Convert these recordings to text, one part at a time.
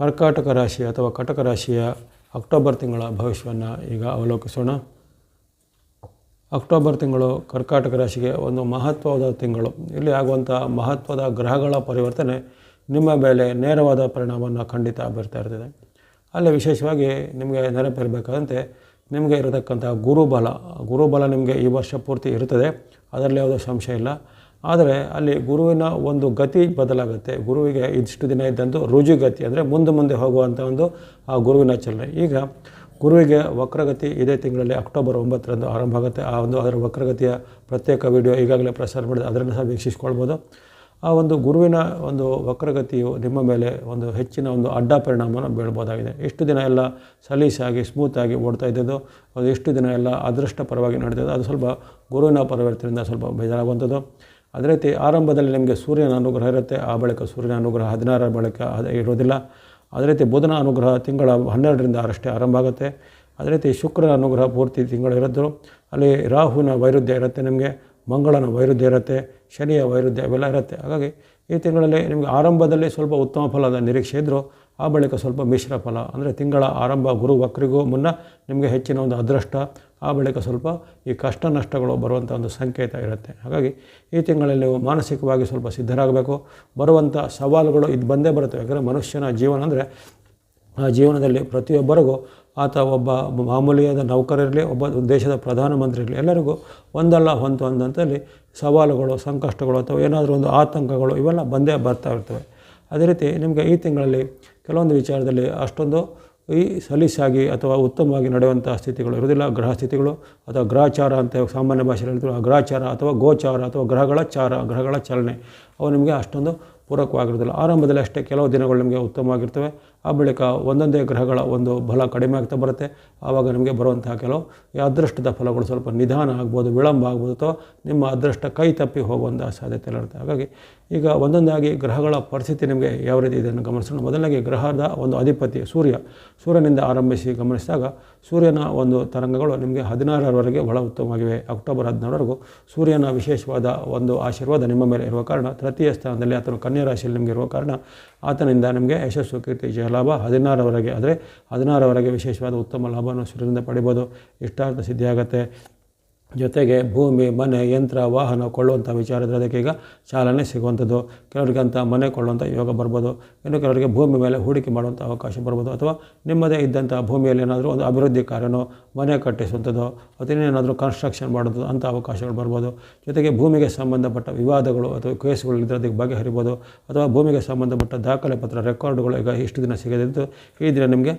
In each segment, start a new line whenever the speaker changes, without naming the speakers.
ಕರ್ಕಾಟಕ ರಾಶಿ ಅಥವಾ ಕಟಕ ರಾಶಿಯ ಅಕ್ಟೋಬರ್ ತಿಂಗಳ ಭವಿಷ್ಯವನ್ನು ಈಗ ಅವಲೋಕಿಸೋಣ. ಅಕ್ಟೋಬರ್ ತಿಂಗಳು ಕರ್ಕಾಟಕ ರಾಶಿಗೆ ಒಂದು ಮಹತ್ವದ ತಿಂಗಳು. ಇಲ್ಲಿ ಆಗುವಂಥ ಮಹತ್ವದ ಗ್ರಹಗಳ ಪರಿವರ್ತನೆ ನಿಮ್ಮ ಮೇಲೆ ನೇರವಾದ ಪರಿಣಾಮವನ್ನು ಖಂಡಿತ ಬೀರ್ತಾ ಇರ್ತದೆ. ಅಲ್ಲಿ ವಿಶೇಷವಾಗಿ ನಿಮಗೆ ನೆನಪಿರಬೇಕಾದಂತೆ ನಿಮಗೆ ಇರತಕ್ಕಂಥ ಗುರುಬಲ. ಗುರುಬಲ ನಿಮಗೆ ಈ ವರ್ಷ ಪೂರ್ತಿ ಇರುತ್ತದೆ ಅದರಲ್ಲಿ ಯಾವುದೋ ಸಂಶಯ ಇಲ್ಲ. ಆದರೆ ಅಲ್ಲಿ ಗುರುವಿನ ಒಂದು ಗತಿ ಬದಲಾಗುತ್ತೆ. ಗುರುವಿಗೆ ಇದಿಷ್ಟು ದಿನ ಇದ್ದಂದು ರುಜುಗತಿ ಅಂದರೆ ಮುಂದೆ ಮುಂದೆ ಹೋಗುವಂಥ ಒಂದು, ಆ ಗುರುವಿನ ಚಲನೆ. ಈಗ ಗುರುವಿಗೆ ವಕ್ರಗತಿ ಇದೇ ತಿಂಗಳಲ್ಲಿ ಅಕ್ಟೋಬರ್ ಒಂಬತ್ತರಂದು ಆರಂಭ ಆಗುತ್ತೆ. ಆ ಒಂದು ಅದರ ವಕ್ರಗತಿಯ ಪ್ರತ್ಯೇಕ ವಿಡಿಯೋ ಈಗಾಗಲೇ ಪ್ರಸಾರ ಮಾಡಿದೆ ಅದರನ್ನು ಸಹ ವೀಕ್ಷಿಸ್ಕೊಳ್ಬೋದು. ಆ ಒಂದು ಗುರುವಿನ ಒಂದು ವಕ್ರಗತಿಯು ನಿಮ್ಮ ಮೇಲೆ ಒಂದು ಹೆಚ್ಚಿನ ಒಂದು ಅಡ್ಡ ಪರಿಣಾಮವನ್ನು ಬೀಳ್ಬೋದಾಗಿದೆ. ಎಷ್ಟು ದಿನ ಎಲ್ಲ ಸಲೀಸಾಗಿ ಸ್ಮೂತಾಗಿ ಓಡ್ತಾ ಇದ್ದದ್ದು, ಅದು ಎಷ್ಟು ದಿನ ಎಲ್ಲ ಅದೃಷ್ಟ ಪರವಾಗಿ ನಡೀತದೆ ಅದು ಸ್ವಲ್ಪ ಗುರುವಿನ ಪರಿವರ್ತನೆಯಿಂದ ಸ್ವಲ್ಪ ಬೇಜಾರಾಗುವಂಥದ್ದು. ಅದೇ ರೀತಿ ಆರಂಭದಲ್ಲಿ ನಿಮಗೆ ಸೂರ್ಯನ ಅನುಗ್ರಹ ಇರುತ್ತೆ, ಆ ಬಳಿಕ ಸೂರ್ಯನ ಅನುಗ್ರಹ ಹದಿನಾರರ ಬಳಿಕ ಇರೋದಿಲ್ಲ ಅದೇ ರೀತಿ ಬುಧನ ಅನುಗ್ರಹ ತಿಂಗಳ ಹನ್ನೆರಡರಿಂದ ಆರಷ್ಟೇ ಆರಂಭ ಆಗುತ್ತೆ. ಅದೇ ರೀತಿ ಶುಕ್ರನ ಅನುಗ್ರಹ ಪೂರ್ತಿ ತಿಂಗಳು ಇರೋದು ಅಲ್ಲಿ ರಾಹುವಿನ ವೈರುಧ್ಯ ಇರುತ್ತೆ ನಿಮಗೆ, ಮಂಗಳನ ವೈರುಧ್ಯ ಇರುತ್ತೆ, ಶನಿಯ ವೈರುಧ್ಯ ಇವೆಲ್ಲ ಇರುತ್ತೆ. ಹಾಗಾಗಿ ಈ ತಿಂಗಳಲ್ಲಿ ನಿಮಗೆ ಆರಂಭದಲ್ಲಿ ಸ್ವಲ್ಪ ಉತ್ತಮ ಫಲದ ನಿರೀಕ್ಷೆ ಇದ್ದರು ಆ ಬಳಿಕ ಸ್ವಲ್ಪ ಮಿಶ್ರ ಫಲ, ಅಂದರೆ ತಿಂಗಳ ಆರಂಭ ಗುರು ವಕ್ರಿಗೂ ಮುನ್ನ ನಿಮಗೆ ಹೆಚ್ಚಿನ ಒಂದು ಅದೃಷ್ಟ ಆ ಬಳಿಕ ಸ್ವಲ್ಪ ಈ ಕಷ್ಟ ನಷ್ಟಗಳು ಬರುವಂಥ ಒಂದು ಸಂಕೇತ ಇರುತ್ತೆ. ಹಾಗಾಗಿ ಈ ತಿಂಗಳಲ್ಲಿ ಮಾನಸಿಕವಾಗಿ ಸ್ವಲ್ಪ ಸಿದ್ಧರಾಗಬೇಕು. ಬರುವಂಥ ಸವಾಲುಗಳು ಇದು ಬಂದೇ ಬರುತ್ತೆ. ಯಾಕಂದರೆ ಮನುಷ್ಯನ ಜೀವನ ಅಂದರೆ ಆ ಜೀವನದಲ್ಲಿ ಪ್ರತಿಯೊಬ್ಬರಿಗೂ ಆತ ಒಬ್ಬ ಮಾಮೂಲಿಯಾದ ನೌಕರರಿರಲಿ ಒಬ್ಬ ದೇಶದ ಪ್ರಧಾನಮಂತ್ರಿ ಇರಲಿ, ಎಲ್ಲರಿಗೂ ಒಂದಲ್ಲ ಒಂದು ಒಂದಂತಲ್ಲಿ ಸವಾಲುಗಳು, ಸಂಕಷ್ಟಗಳು ಅಥವಾ ಏನಾದರೂ ಒಂದು ಆತಂಕಗಳು ಇವೆಲ್ಲ ಬಂದೇ ಬರ್ತಾ ಇರ್ತವೆ. ಅದೇ ರೀತಿ ನಿಮಗೆ ಈ ತಿಂಗಳಲ್ಲಿ ಕೆಲವೊಂದು ವಿಚಾರದಲ್ಲಿ ಅಷ್ಟೊಂದು ಈ ಸಲೀಸಾಗಿ ಅಥವಾ ಉತ್ತಮವಾಗಿ ನಡೆಯುವಂಥ ಸ್ಥಿತಿಗಳು ಇರೋದಿಲ್ಲ ಗ್ರಹ ಸ್ಥಿತಿಗಳು ಅಥವಾ ಗ್ರಹಚಾರ ಅಂತ ಸಾಮಾನ್ಯ ಭಾಷೆಯಲ್ಲಿ ಹೇಳ್ತೀವಿ. ಆ ಗ್ರಹಚಾರ ಅಥವಾ ಗೋಚಾರ ಅಥವಾ ಗ್ರಹಗಳ ಚಾರ, ಗ್ರಹಗಳ ಚಲನೆ ಅವು ನಿಮಗೆ ಅಷ್ಟೊಂದು ಪೂರಕವಾಗಿರೋದಿಲ್ಲ ಆರಂಭದಲ್ಲಿ ಅಷ್ಟೇ ಕೆಲವು ದಿನಗಳು ನಿಮಗೆ ಉತ್ತಮವಾಗಿರ್ತವೆ. ಆ ಬಳಿಕ ಒಂದೊಂದೇ ಗ್ರಹಗಳ ಒಂದು ಬಲ ಕಡಿಮೆ ಆಗ್ತಾ ಬರುತ್ತೆ. ಆವಾಗ ನಿಮಗೆ ಬರುವಂತಹ ಕೆಲವು ಅದೃಷ್ಟದ ಫಲಗಳು ಸ್ವಲ್ಪ ನಿಧಾನ ಆಗ್ಬೋದು, ವಿಳಂಬ ಆಗ್ಬೋದು ಅಥವಾ ನಿಮ್ಮ ಅದೃಷ್ಟ ಕೈ ತಪ್ಪಿ ಹೋಗುವಂಥ ಸಾಧ್ಯತೆ ಇರುತ್ತೆ. ಹಾಗಾಗಿ ಈಗ ಒಂದೊಂದಾಗಿ ಗ್ರಹಗಳ ಪರಿಸ್ಥಿತಿ ನಿಮಗೆ ಯಾವ ರೀತಿ ಇದನ್ನು ಗಮನಿಸೋಣ. ಮೊದಲನೇ ಗ್ರಹದ ಒಂದು ಅಧಿಪತಿ ಸೂರ್ಯ. ಸೂರ್ಯನಿಂದ ಆರಂಭಿಸಿ ಗಮನಿಸಿದಾಗ ಸೂರ್ಯನ ಒಂದು ತರಂಗಗಳು ನಿಮಗೆ ಹದಿನಾರರವರೆಗೆ ಬಹಳ ಉತ್ತಮವಾಗಿವೆ. ಅಕ್ಟೋಬರ್ ಹದಿನಾರವರೆಗೂ ಸೂರ್ಯನ ವಿಶೇಷವಾದ ಒಂದು ಆಶೀರ್ವಾದ ನಿಮ್ಮ ಮೇಲೆ ಇರುವ ಕಾರಣ, ತೃತೀಯ ಸ್ಥಾನದಲ್ಲಿ ಅಥವಾ ಕನ್ಯಾ ರಾಶಿಯಲ್ಲಿ ನಿಮಗೆ ಇರುವ ಕಾರಣ, ಆತನಿಂದ ನಿಮಗೆ ಯಶಸ್ಸು, ಕೀರ್ತಿ ಜಯಲಾಭ ಹದಿನಾರವರೆಗೆ ಆದರೆ ಹದಿನಾರವರೆಗೆ ವಿಶೇಷವಾದ ಉತ್ತಮ ಲಾಭವನ್ನು ಸೂರ್ಯನಿಂದ ಪಡಿಬೋದು. ಇಷ್ಟಾರ್ಥ ಸಿದ್ಧಿಯಾಗತ್ತೆ. ಜೊತೆಗೆ ಭೂಮಿ, ಮನೆ, ಯಂತ್ರ, ವಾಹನ ಕೊಳ್ಳುವಂಥ ವಿಚಾರದಲ್ಲಿ ಅದಕ್ಕೆ ಈಗ ಚಾಲನೆ ಸಿಗುವಂಥದ್ದು. ಕೆಲವರಿಗೆ ಅಂತ ಮನೆ ಕೊಳ್ಳುವಂಥ ಯೋಗ ಬರ್ಬೋದು. ಇನ್ನು ಕೆಲವರಿಗೆ ಭೂಮಿ ಮೇಲೆ ಹೂಡಿಕೆ ಮಾಡುವಂಥ ಅವಕಾಶ ಬರ್ಬೋದು. ಅಥವಾ ನಿಮ್ಮದೇ ಇದ್ದಂಥ ಭೂಮಿಯಲ್ಲಿ ಏನಾದರೂ ಒಂದು ಅಭಿವೃದ್ಧಿ ಕಾರ್ಯನೋ ಮನೆ ಕಟ್ಟಿಸುವಂಥದ್ದು, ಅಥವಾ ಇನ್ನೇನಾದರೂ ಕನ್ಸ್ಟ್ರಕ್ಷನ್ ಮಾಡೋದು ಅಂಥ ಅವಕಾಶಗಳು ಬರ್ಬೋದು. ಜೊತೆಗೆ ಭೂಮಿಗೆ ಸಂಬಂಧಪಟ್ಟ ವಿವಾದಗಳು ಅಥವಾ ಕೇಸುಗಳು ಅದಕ್ಕೆ ಬಗೆಹರಿಬೋದು. ಅಥವಾ ಭೂಮಿಗೆ ಸಂಬಂಧಪಟ್ಟ ದಾಖಲೆ ಪತ್ರ, ರೆಕಾರ್ಡ್ಗಳು ಈಗ ಇಷ್ಟು ದಿನ ಸಿಗದಿದ್ದು ಈ ನಿಮಗೆ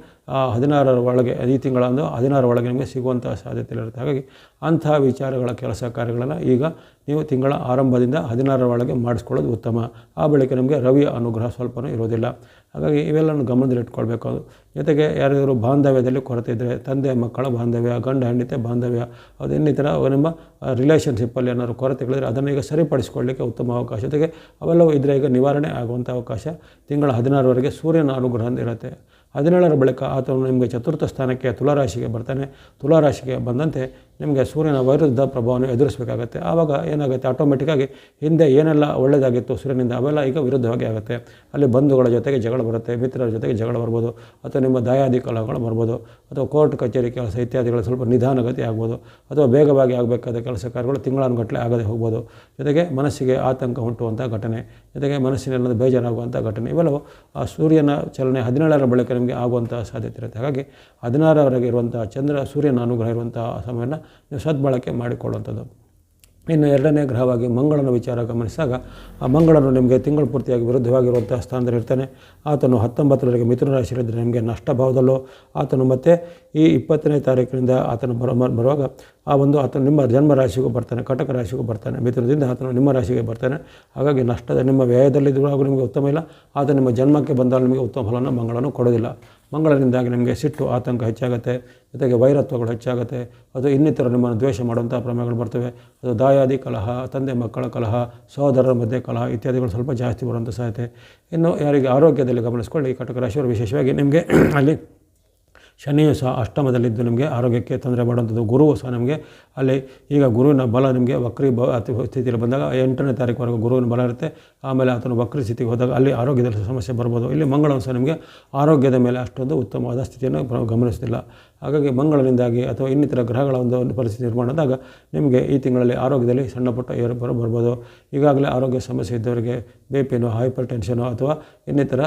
ಹದಿನಾರರ ಒಳಗೆ, ಈ ತಿಂಗಳ ಒಂದು ಹದಿನಾರರ ಒಳಗೆ ನಿಮಗೆ ಸಿಗುವಂಥ ಸಾಧ್ಯತೆ ಇರುತ್ತೆ. ಹಾಗಾಗಿ ಅಂಥ ವಿಚಾರಗಳ ಕೆಲಸ ಕಾರ್ಯಗಳನ್ನು ಈಗ ನೀವು ತಿಂಗಳ ಆರಂಭದಿಂದ ಹದಿನಾರರ ಒಳಗೆ ಮಾಡಿಸ್ಕೊಳ್ಳೋದು ಉತ್ತಮ. ಆ ಬಳಿಕ ನಮಗೆ ರವಿಯ ಅನುಗ್ರಹ ಸ್ವಲ್ಪನೂ ಇರೋದಿಲ್ಲ ಹಾಗಾಗಿ ಇವೆಲ್ಲನೂ ಗಮನದಲ್ಲಿಟ್ಕೊಳ್ಬೇಕು ಜೊತೆಗೆ ಯಾರಾದರೂ ಬಾಂಧವ್ಯದಲ್ಲಿ ಕೊರತೆ ಇದ್ದರೆ ತಂದೆ, ಮಕ್ಕಳ ಬಾಂಧವ್ಯ, ಗಂಡ, ಹೆಂಡತಿ ಬಾಂಧವ್ಯ ಅದು ಇನ್ನಿತರ ನಿಮ್ಮ ರಿಲೇಷನ್ಶಿಪ್ಪಲ್ಲಿ ಏನಾದರೂ ಕೊರತೆಗಳಿದ್ರೆ ಅದನ್ನು ಈಗ ಸರಿಪಡಿಸಿಕೊಳ್ಳಲಿಕ್ಕೆ ಉತ್ತಮ ಅವಕಾಶ. ಜೊತೆಗೆ ಅವೆಲ್ಲವೂ ಇದ್ದರೆ ಈಗ ನಿವಾರಣೆ ಆಗುವಂಥ ಅವಕಾಶ ತಿಂಗಳ ಹದಿನಾರರವರೆಗೆ ಸೂರ್ಯನ ಅನುಗ್ರಹ ಇರುತ್ತೆ. ಹದಿನೇಳರ ಬಳಿಕ ಆತನು ನಿಮಗೆ ಚತುರ್ಥ ಸ್ಥಾನಕ್ಕೆ ತುಲಾರಾಶಿಗೆ ಬರ್ತಾನೆ. ತುಲಾರಾಶಿಗೆ ಬಂದಂತೆ ನಿಮಗೆ ಸೂರ್ಯನ ವೈರುದ್ಧ ಪ್ರಭಾವವನ್ನು ಎದುರಿಸಬೇಕಾಗತ್ತೆ. ಆವಾಗ ಏನಾಗುತ್ತೆ? ಆಟೋಮೆಟಿಕ್ಕಾಗಿ ಹಿಂದೆ ಏನೆಲ್ಲ ಒಳ್ಳೆಯದಾಗಿತ್ತು ಸೂರ್ಯನಿಂದ, ಅವೆಲ್ಲ ಈಗ ವಿರುದ್ಧವಾಗಿ ಆಗುತ್ತೆ. ಅಲ್ಲಿ ಬಂಧುಗಳ ಜೊತೆಗೆ ಜಗಳ ಬರುತ್ತೆ, ಮಿತ್ರರ ಜೊತೆಗೆ ಜಗಳ ಬರ್ಬೋದು, ಅಥವಾ ನಿಮ್ಮ ದಯಾದಿ ಬರ್ಬೋದು, ಅಥವಾ ಕೋರ್ಟ್ ಕಚೇರಿ ಕೆಲಸ ಇತ್ಯಾದಿಗಳು ಸ್ವಲ್ಪ ನಿಧಾನಗತಿ ಆಗ್ಬೋದು, ಅಥವಾ ಬೇಗವಾಗಿ ಆಗಬೇಕಾದ ಕೆಲಸ ಕಾರ್ಯಗಳು ತಿಂಗಳಾನುಗಟ್ಟಲೆ ಆಗದೆ ಹೋಗ್ಬೋದು. ಜೊತೆಗೆ ಮನಸ್ಸಿಗೆ ಆತಂಕ ಉಂಟುವಂಥ ಘಟನೆ, ಜೊತೆಗೆ ಮನಸ್ಸಿನಲ್ಲಿ ಬೇಜಾರಾಗುವಂಥ ಘಟನೆ, ಇವೆಲ್ಲವೂ ಆ ಸೂರ್ಯನ ಚಲನೆ ಹದಿನೇಳರ ಬಳಿಕ ನಿಮಗೆ ಆಗುವಂಥ ಸಾಧ್ಯತೆ ಇರುತ್ತೆ. ಹಾಗಾಗಿ ಹದಿನಾರವರೆಗೆ ಇರುವಂಥ ಚಂದ್ರ ಸೂರ್ಯನ ಅನುಗ್ರಹ ಇರುವಂಥ ಸಮಯವನ್ನು ನೀವು ಸದ್ಬಳಕೆ ಮಾಡಿಕೊಳ್ಳುವಂಥದ್ದು. ಇನ್ನು ಎರಡನೇ ಗ್ರಹವಾಗಿ ಮಂಗಳನ ವಿಚಾರ ಗಮನಿಸಿದಾಗ, ಆ ಮಂಗಳನು ನಿಮಗೆ ತಿಂಗಳು ಪೂರ್ತಿಯಾಗಿ ವಿರುದ್ಧವಾಗಿರುವಂಥ ಸ್ಥಾನದಲ್ಲಿ ಇರ್ತಾನೆ. ಆತನು ಹತ್ತೊಂಬತ್ತರವರೆಗೆ ಮಿಥುನ ರಾಶಿಯಲ್ಲಿದ್ದರೆ ನಿಮಗೆ ನಷ್ಟ ಆತನು ಮತ್ತೆ ಈ ಇಪ್ಪತ್ತನೇ ತಾರೀಕಿನಿಂದ ಆತನು ಬರೋ ಬರುವಾಗ ಆ ಒಂದು ಆತನು ನಿಮ್ಮ ಜನ್ಮ ರಾಶಿಗೂ ಬರ್ತಾನೆ, ಕಟಕ ರಾಶಿಗೂ ಬರ್ತಾನೆ. ಮಿಥುನದಿಂದ ಆತನು ನಿಮ್ಮ ರಾಶಿಗೆ ಬರ್ತಾನೆ. ಹಾಗಾಗಿ ನಷ್ಟದ ನಿಮ್ಮ ವ್ಯಯದಲ್ಲಿದ್ದರೂ ನಿಮಗೆ ಉತ್ತಮ ಇಲ್ಲ. ಆತ ನಿಮ್ಮ ಜನ್ಮಕ್ಕೆ ಬಂದಾಗ ನಿಮಗೆ ಉತ್ತಮ ಫಲನ ಮಂಗಳನು ಕೊಡೋದಿಲ್ಲ ಮಂಗಳನಿಂದಾಗಿ ನಿಮಗೆ ಸಿಟ್ಟು, ಆತಂಕ ಹೆಚ್ಚಾಗುತ್ತೆ. ಜೊತೆಗೆ ವೈರತ್ವಗಳು ಹೆಚ್ಚಾಗುತ್ತೆ. ಅದು ಇನ್ನಿತರ ನಿಮ್ಮನ್ನು ದ್ವೇಷ ಮಾಡುವಂಥ ಪ್ರಮೇಯಗಳು ಬರ್ತವೆ. ಅದು ದಾಯಾದಿ ಕಲಹ, ತಂದೆ ಮಕ್ಕಳ ಕಲಹ, ಸಹೋದರರ ಮಧ್ಯೆ ಕಲಹ ಇತ್ಯಾದಿಗಳು ಸ್ವಲ್ಪ ಜಾಸ್ತಿ ಬರುವಂಥ ಸಾಧ್ಯತೆ. ಇನ್ನು ಯಾರಿಗೆ ಆರೋಗ್ಯದಲ್ಲಿ ಗಮನಿಸ್ಕೊಳ್ಳಿ. ಕಟಕ ರಾಶಿಯವರು ವಿಶೇಷವಾಗಿ ನಿಮಗೆ ಅಲ್ಲಿ ಶನಿಯು ಸಹ ಅಷ್ಟಮದಲ್ಲಿದ್ದು ನಿಮಗೆ ಆರೋಗ್ಯಕ್ಕೆ ತೊಂದರೆ ಮಾಡುವಂಥದ್ದು. ಗುರುವು ಸಹ ನಮಗೆ ಅಲ್ಲಿ ಈಗ ಗುರುವಿನ ಬಲ ನಿಮಗೆ ವಕ್ರಿ ಬ ಸ್ಥಿತಿಯಲ್ಲಿ ಬಂದಾಗ ಎಂಟನೇ ತಾರೀಕುವರೆಗೂ ಗುರುವಿನ ಬಲ ಇರುತ್ತೆ. ಆಮೇಲೆ ಆತನ ವಕ್ರಿ ಸ್ಥಿತಿಗೆ ಹೋದಾಗ ಅಲ್ಲಿ ಆರೋಗ್ಯದಲ್ಲಿ ಸಮಸ್ಯೆ ಬರ್ಬೋದು. ಇಲ್ಲಿ ಮಂಗಳವು ಸಹ ನಿಮಗೆ ಆರೋಗ್ಯದ ಮೇಲೆ ಅಷ್ಟೊಂದು ಉತ್ತಮವಾದ ಸ್ಥಿತಿಯನ್ನು ಗಮನಿಸ್ತಿಲ್ಲ ಹಾಗಾಗಿ ಮಂಗಳನಿಂದಾಗಿ ಅಥವಾ ಇನ್ನಿತರ ಗ್ರಹಗಳ ಒಂದು ಪರಿಸ್ಥಿತಿ ನಿರ್ಮಾಣದಾಗ ನಿಮಗೆ ಈ ತಿಂಗಳಲ್ಲಿ ಆರೋಗ್ಯದಲ್ಲಿ ಸಣ್ಣ ಪುಟ್ಟ ಏರುಪೇರು ಬರ್ಬೋದು ಈಗಾಗಲೇ ಆರೋಗ್ಯ ಸಮಸ್ಯೆ ಇದ್ದವರಿಗೆ ಬಿ ಪಿನೋ ಹೈಪರ್ ಟೆನ್ಷನು ಅಥವಾ ಇನ್ನಿತರ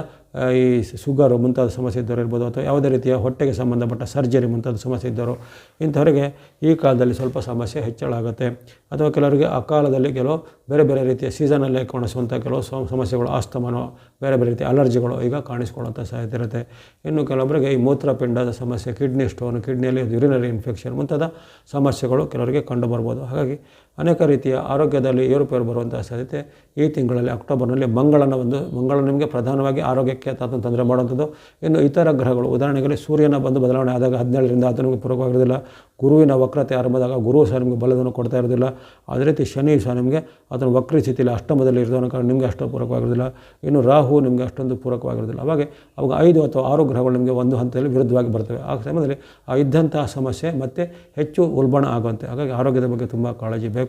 ಈ ಶುಗರು ಮುಂತಾದ ಸಮಸ್ಯೆ ಇದ್ದವರು ಇರ್ಬೋದು ಅಥವಾ ಯಾವುದೇ ರೀತಿಯ ಹೊಟ್ಟೆಗೆ ಸಂಬಂಧಪಟ್ಟ ಸರ್ಜರಿ ಮುಂತಾದ ಸಮಸ್ಯೆ ಇದ್ದವರು, ಇಂಥವರಿಗೆ ಈ ಕಾಲದಲ್ಲಿ ಸ್ವಲ್ಪ ಸಮಸ್ಯೆ ಹೆಚ್ಚಳ ಆಗುತ್ತೆ. ಅಥವಾ ಕೆಲವರಿಗೆ ಆ ಕಾಲದಲ್ಲಿ ಕೆಲವು ಬೇರೆ ಬೇರೆ ರೀತಿಯ ಸೀಸನಲ್ಲೇ ಕಾಣಿಸುವಂಥ ಕೆಲವು ಸಮ- ಸಮಸ್ಯೆಗಳು, ಆಸ್ತಮನೋ ಬೇರೆ ಬೇರೆ ರೀತಿ ಅಲರ್ಜಿಗಳು ಈಗ ಕಾಣಿಸ್ಕೊಳ್ಳೋಂಥ ಸಾಧ್ಯತೆ ಇರುತ್ತೆ. ಇನ್ನು ಕೆಲವೊಬ್ಬರಿಗೆ ಈ ಮೂತ್ರಪಿಂಡದ ಸಮಸ್ಯೆ ಕಿಡ್ನಿ ಸ್ಟೋನ್ ಕಿಡ್ನಿಯಲ್ಲಿ ಯುರಿನರಿ ಇನ್ಫೆಕ್ಷನ್ ಮುಂತಾದ ಸಮಸ್ಯೆಗಳು ಕೆಲವರಿಗೆ ಕಂಡುಬರ್ಬೋದು ಹಾಗಾಗಿ ಅನೇಕ ರೀತಿಯ ಆರೋಗ್ಯದಲ್ಲಿ ಏರುಪೇರು ಬರುವಂಥ ಸಾಧ್ಯತೆ. ಈ ತಿಂಗಳಲ್ಲಿ ಅಕ್ಟೋಬರ್ನಲ್ಲಿ ಮಂಗಳನ ಒಂದು, ಮಂಗಳ ನಿಮಗೆ ಪ್ರಧಾನವಾಗಿ ಆರೋಗ್ಯಕ್ಕೆ ತಾತನ ತೊಂದರೆ ಮಾಡುವಂಥದ್ದು. ಇನ್ನು ಇತರ ಗ್ರಹಗಳು, ಉದಾಹರಣೆಗೆ ಸೂರ್ಯನ ಬಂದು ಬದಲಾವಣೆ ಆದಾಗ ಹದಿನೇಳರಿಂದ ನಿಮಗೆ ಪೂರಕವಾಗಿರೋದಿಲ್ಲ ಗುರುವಿನ ವಕ್ರತೆ ಆರಂಭದಾಗ ಗುರು ಸಹ ನಿಮಗೆ ಬಲವನ್ನು ಕೊಡ್ತಾ ಇರೋದಿಲ್ಲ ಅದೇ ರೀತಿ ಶನಿ ಸಹ ನಿಮಗೆ ಅದನ್ನು ವಕ್ರ ಸ್ಥಿತಿಯಲ್ಲಿ ಅಷ್ಟಮದಲ್ಲಿ ಇರೋದನ್ನ ಕಾರಣ ನಿಮಗೆ ಅಷ್ಟು ಪೂರಕವಾಗಿರೋದಿಲ್ಲ ಇನ್ನು ರಾಹು ನಿಮಗೆ ಅಷ್ಟೊಂದು ಪೂರಕವಾಗಿರೋದಿಲ್ಲ ಅವಾಗ ಅವಾಗ ಐದು ಅಥವಾ ಆರು ಗ್ರಹಗಳು ನಿಮಗೆ ಒಂದು ಹಂತದಲ್ಲಿ ವಿರುದ್ಧವಾಗಿ ಬರ್ತವೆ. ಆ ಸಮಯದಲ್ಲಿ ಆ ಇದ್ದಂತಹ ಸಮಸ್ಯೆ ಮತ್ತೆ ಹೆಚ್ಚು ಉಲ್ಬಣ ಆಗುವಂತೆ. ಹಾಗಾಗಿ ಆರೋಗ್ಯದ ಬಗ್ಗೆ ತುಂಬ ಕಾಳಜಿ ಬೇಕು.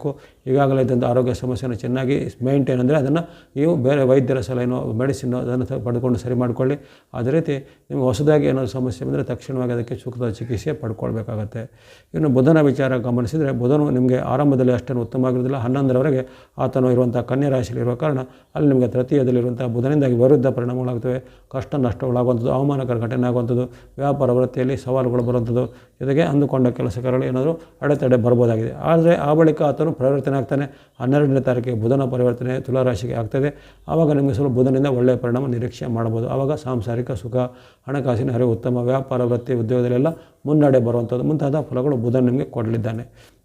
ಈಗಾಗಲೇ ಇದ್ದಂಥ ಆರೋಗ್ಯ ಸಮಸ್ಯೆಯನ್ನು ಚೆನ್ನಾಗಿ ಮೇಂಟೈನ್ ಅಂದರೆ ಅದನ್ನು ನೀವು ಬೇರೆ ವೈದ್ಯರ ಸಲಹೆನೋ, ಮೆಡಿಸಿನ್ ಅದನ್ನು ಪಡ್ಕೊಂಡು ಸರಿ ಮಾಡಿಕೊಳ್ಳಿ. ಅದೇ ರೀತಿ ನಿಮಗೆ ಹೊಸದಾಗಿ ಏನೋ ಸಮಸ್ಯೆ ಬಂದರೆ ತಕ್ಷಣವಾಗಿ ಅದಕ್ಕೆ ಸೂಕ್ತ ಚಿಕಿತ್ಸೆ ಪಡ್ಕೊಳ್ಬೇಕಾಗತ್ತೆ. ಇನ್ನು ಬುಧನ ವಿಚಾರ ಗಮನಿಸಿದರೆ ಬುಧನು ನಿಮಗೆ ಆರಂಭದಲ್ಲಿ ಅಷ್ಟೇನು ಉತ್ತಮವಾಗಿರೋದಿಲ್ಲ ಹನ್ನೊಂದರವರೆಗೆ ಆತನು ಇರುವಂಥ ಕನ್ಯಾ ರಾಶಿಯಲ್ಲಿ ಇರುವ ಕಾರಣ ಅಲ್ಲಿ ನಿಮಗೆ ತೃತೀಯದಲ್ಲಿರುವಂಥ ಬುಧನಿಂದಾಗಿ ವಿರುದ್ಧ ಪರಿಣಾಮಗಳಾಗ್ತವೆ. ಕಷ್ಟ ನಷ್ಟಗಳಾಗುವಂಥದ್ದು, ಅವಮಾನಕರ ಘಟನೆ ಆಗುವಂಥದ್ದು ವ್ಯಾಪಾರ ವೃತ್ತಿಯಲ್ಲಿ ಸವಾಲುಗಳು ಬರುವಂಥದ್ದು. ಜೊತೆಗೆ ಅಂದುಕೊಂಡ ಕೆಲಸಗಾರರು ಏನಾದರೂ ಅಡೆತಡೆ ಬರ್ಬೋದಾಗಿದೆ. ಆದರೆ ಆ ಬಳಿಕ ಪರಿವರ್ತನೆ ಆಗ್ತಾನೆ. ಹನ್ನೆರಡನೇ ತಾರೀಕಿಗೆ ಬುಧನ ಪರಿವರ್ತನೆ ತುಲಾರಾಶಿಗೆ ಆಗ್ತದೆ. ಆವಾಗ ನಿಮಗೆ ಸ್ವಲ್ಪ ಬುಧನಿಂದ ಒಳ್ಳೆಯ ಪರಿಣಾಮ ನಿರೀಕ್ಷೆ ಮಾಡ್ಬೋದು. ಆವಾಗ ಸಾಂಸಾರಿಕ ಸುಖ, ಹಣಕಾಸಿನ ಹರಿವು ಉತ್ತಮ, ವ್ಯಾಪಾರ, ವೃತ್ತಿ, ಉದ್ಯೋಗದಲ್ಲೆಲ್ಲ ಮುನ್ನಡೆ ಬರುವಂಥದ್ದು. ಮುಂತಾದ ಫಲಗಳು ಬುಧನ ನಿಮಗೆ ಕೊಡಲಿದ್ದಾನೆ.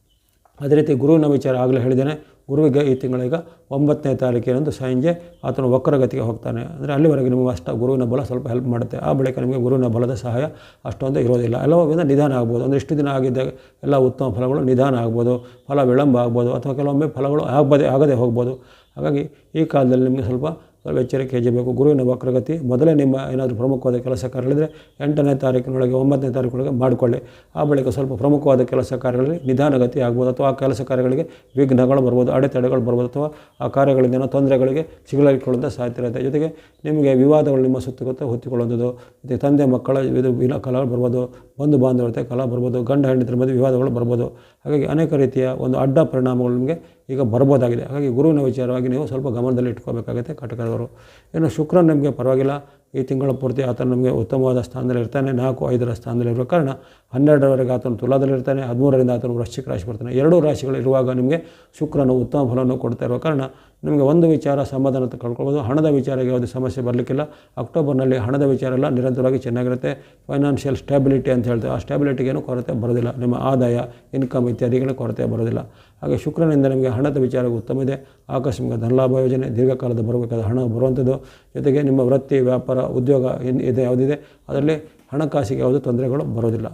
ಅದೇ ರೀತಿ ಗುರುವಿನ ವಿಚಾರ ಆಗಲೇ ಹೇಳಿದ್ದೇನೆ. ಗುರುವಿಗೆ ಈ ತಿಂಗಳೀಗ ಒಂಬತ್ತನೇ ತಾರೀಕಿನಂದು ಸಂಜೆ ಆತನು ವಕ್ರಗತಿಗೆ ಹೋಗ್ತಾನೆ. ಅಂದರೆ ಅಲ್ಲಿವರೆಗೆ ನಿಮಗೆ ಅಷ್ಟ ಗುರುವಿನ ಬಲ ಸ್ವಲ್ಪ ಹೆಲ್ಪ್ ಮಾಡುತ್ತೆ. ಆ ಬಳಿಕ ನಿಮಗೆ ಗುರುವಿನ ಬಲದ ಸಹಾಯ ಅಷ್ಟೊಂದು ಇರೋದಿಲ್ಲ. ಎಲ್ಲವೂ ನಿಧಾನ ಆಗ್ಬೋದು. ಅಂದರೆ ಇಷ್ಟು ದಿನ ಆಗಿದ್ದಾಗ ಎಲ್ಲ ಉತ್ತಮ ಫಲಗಳು ನಿಧಾನ ಆಗ್ಬೋದು. ಫಲ ವಿಳಂಬ ಆಗ್ಬೋದು. ಅಥವಾ ಕೆಲವೊಮ್ಮೆ ಫಲಗಳು ಆಗದೆ ಆಗದೆ ಹೋಗ್ಬೋದು. ಹಾಗಾಗಿ ಈ ಕಾಲದಲ್ಲಿ ನಿಮಗೆ ಸ್ವಲ್ಪ ಸ್ವಲ್ಪ ಎಚ್ಚರಿಕೆ ಹೆಜ್ಜಬೇಕು ಗುರುವಿನ ವಕ್ರಗತಿ ಮೊದಲೇ ನಿಮ್ಮ ಏನಾದರೂ ಪ್ರಮುಖವಾದ ಕೆಲಸ ಕಾರ್ಯಗಳಿದ್ದರೆ ಎಂಟನೇ ತಾರೀಕಿನೊಳಗೆ ಒಂಬತ್ತನೇ ತಾರೀಕಿನೊಳಗೆ ಮಾಡಿಕೊಳ್ಳಿ. ಆ ಬಳಿಕ ಸ್ವಲ್ಪ ಪ್ರಮುಖವಾದ ಕೆಲಸ ಕಾರ್ಯಗಳಲ್ಲಿ ನಿಧಾನಗತಿ ಆಗ್ಬೋದು ಅಥವಾ ಆ ಕೆಲಸ ಕಾರ್ಯಗಳಿಗೆ ವಿಘ್ನಗಳು ಬರ್ಬೋದು, ಅಡೆತಡೆಗಳು ಬರ್ಬೋದು ಅಥವಾ ಆ ಕಾರ್ಯಗಳಿಂದ ತೊಂದರೆಗಳಿಗೆ ಸಿಗಲಿಕೊಳ್ಳುವಂಥ ಸಾಧ್ಯ ಇರುತ್ತೆ. ಜೊತೆಗೆ ನಿಮಗೆ ವಿವಾದಗಳು ನಿಮ್ಮ ಸುತ್ತಮುತ್ತ ಹೊತ್ತಿಕೊಳ್ಳುವಂಥದ್ದು. ಮತ್ತು ತಂದೆ ಮಕ್ಕಳ ವಿಧ ಕಲಹ ಬರ್ಬೋದು. ಬಂಧು ಬಾಂಧವ್ಯತೆ ಕಲಾ ಬರ್ಬೋದು, ಗಂಡ ಹೆಂಡತಿರ ಮಧ್ಯೆ ವಿವಾದಗಳು ಬರ್ಬೋದು. ಹಾಗಾಗಿ ಅನೇಕ ರೀತಿಯ ಒಂದು ಅಡ್ಡ ಪರಿಣಾಮಗಳು ನಿಮಗೆ ಈಗ ಬರ್ಬೋದಾಗಿದೆ. ಹಾಗಾಗಿ ಗುರುವಿನ ವಿಚಾರವಾಗಿ ನೀವು ಸ್ವಲ್ಪ ಗಮನದಲ್ಲಿ ಇಟ್ಕೋಬೇಕಾಗುತ್ತೆ ಕಟಕದವರು ಇನ್ನು ಶುಕ್ರ ನಿಮಗೆ ಪರವಾಗಿಲ್ಲ. ಈ ತಿಂಗಳ ಪೂರ್ತಿ ಆತನ ನಮಗೆ ಉತ್ತಮವಾದ ಸ್ಥಾನದಲ್ಲಿ ಇರ್ತಾನೆ ನಾಲ್ಕು, ಐದರ ಸ್ಥಾನದಲ್ಲಿ ಕಾರಣ ಹನ್ನೆರಡರವರೆಗೆ ಆತನು ತುಲಾದಲ್ಲಿರ್ತಾನೆ, ಹದಿಮೂರರಿಂದ ಆತನು ವೃಶ್ಚಿಕ ರಾಶಿ ಬರ್ತಾನೆ. ಎರಡೂ ರಾಶಿಗಳು ಇರುವಾಗ ನಿಮಗೆ ಶುಕ್ರನು ಉತ್ತಮ ಫಲವನ್ನು ಕೊಡ್ತಾ ಇರುವ ಕಾರಣ ನಿಮಗೆ ಒಂದು ವಿಚಾರ ಸಮಾಧಾನ ಕಳ್ಕೊಳ್ಬೋದು. ಹಣದ ವಿಚಾರಕ್ಕೆ ಯಾವುದೇ ಸಮಸ್ಯೆ ಬರಲಿಕ್ಕಿಲ್ಲ. ಅಕ್ಟೋಬರ್ನಲ್ಲಿ ಹಣದ ವಿಚಾರ ಎಲ್ಲ ನಿರಂತರವಾಗಿ ಚೆನ್ನಾಗಿರುತ್ತೆ. ಫೈನಾನ್ಷಿಯಲ್ ಸ್ಟೆಬಿಲಿಟಿ ಅಂತ ಹೇಳ್ತೇವೆ. ಆ ಸ್ಟೆಬಿಲಿಟಿಗೇನು ಕೊರತೆ ಬರೋದಿಲ್ಲ. ನಿಮ್ಮ ಆದಾಯ ಇನ್ಕಮ್ ಇತ್ಯಾದಿಗಳು ಕೊರತೆ ಬರೋದಿಲ್ಲ. ಹಾಗೆ ಶುಕ್ರನಿಂದ ನಿಮಗೆ ಹಣದ ವಿಚಾರ ಉತ್ತಮ ಇದೆ. ಆಕಸ್ಮಿಕ ಧನಲಾಭ ಯೋಜನೆ, ದೀರ್ಘಕಾಲದ ಬರಬೇಕಾದ ಹಣ ಬರುವಂಥದ್ದು. ಜೊತೆಗೆ ನಿಮ್ಮ ವೃತ್ತಿ, ವ್ಯಾಪಾರ, ಉದ್ಯೋಗ ಇದೆ, ಯಾವುದಿದೆ. ಅದರಲ್ಲಿ ಹಣಕಾಸಿಗೆ ಯಾವುದೇ ತೊಂದರೆಗಳು ಬರೋದಿಲ್ಲ.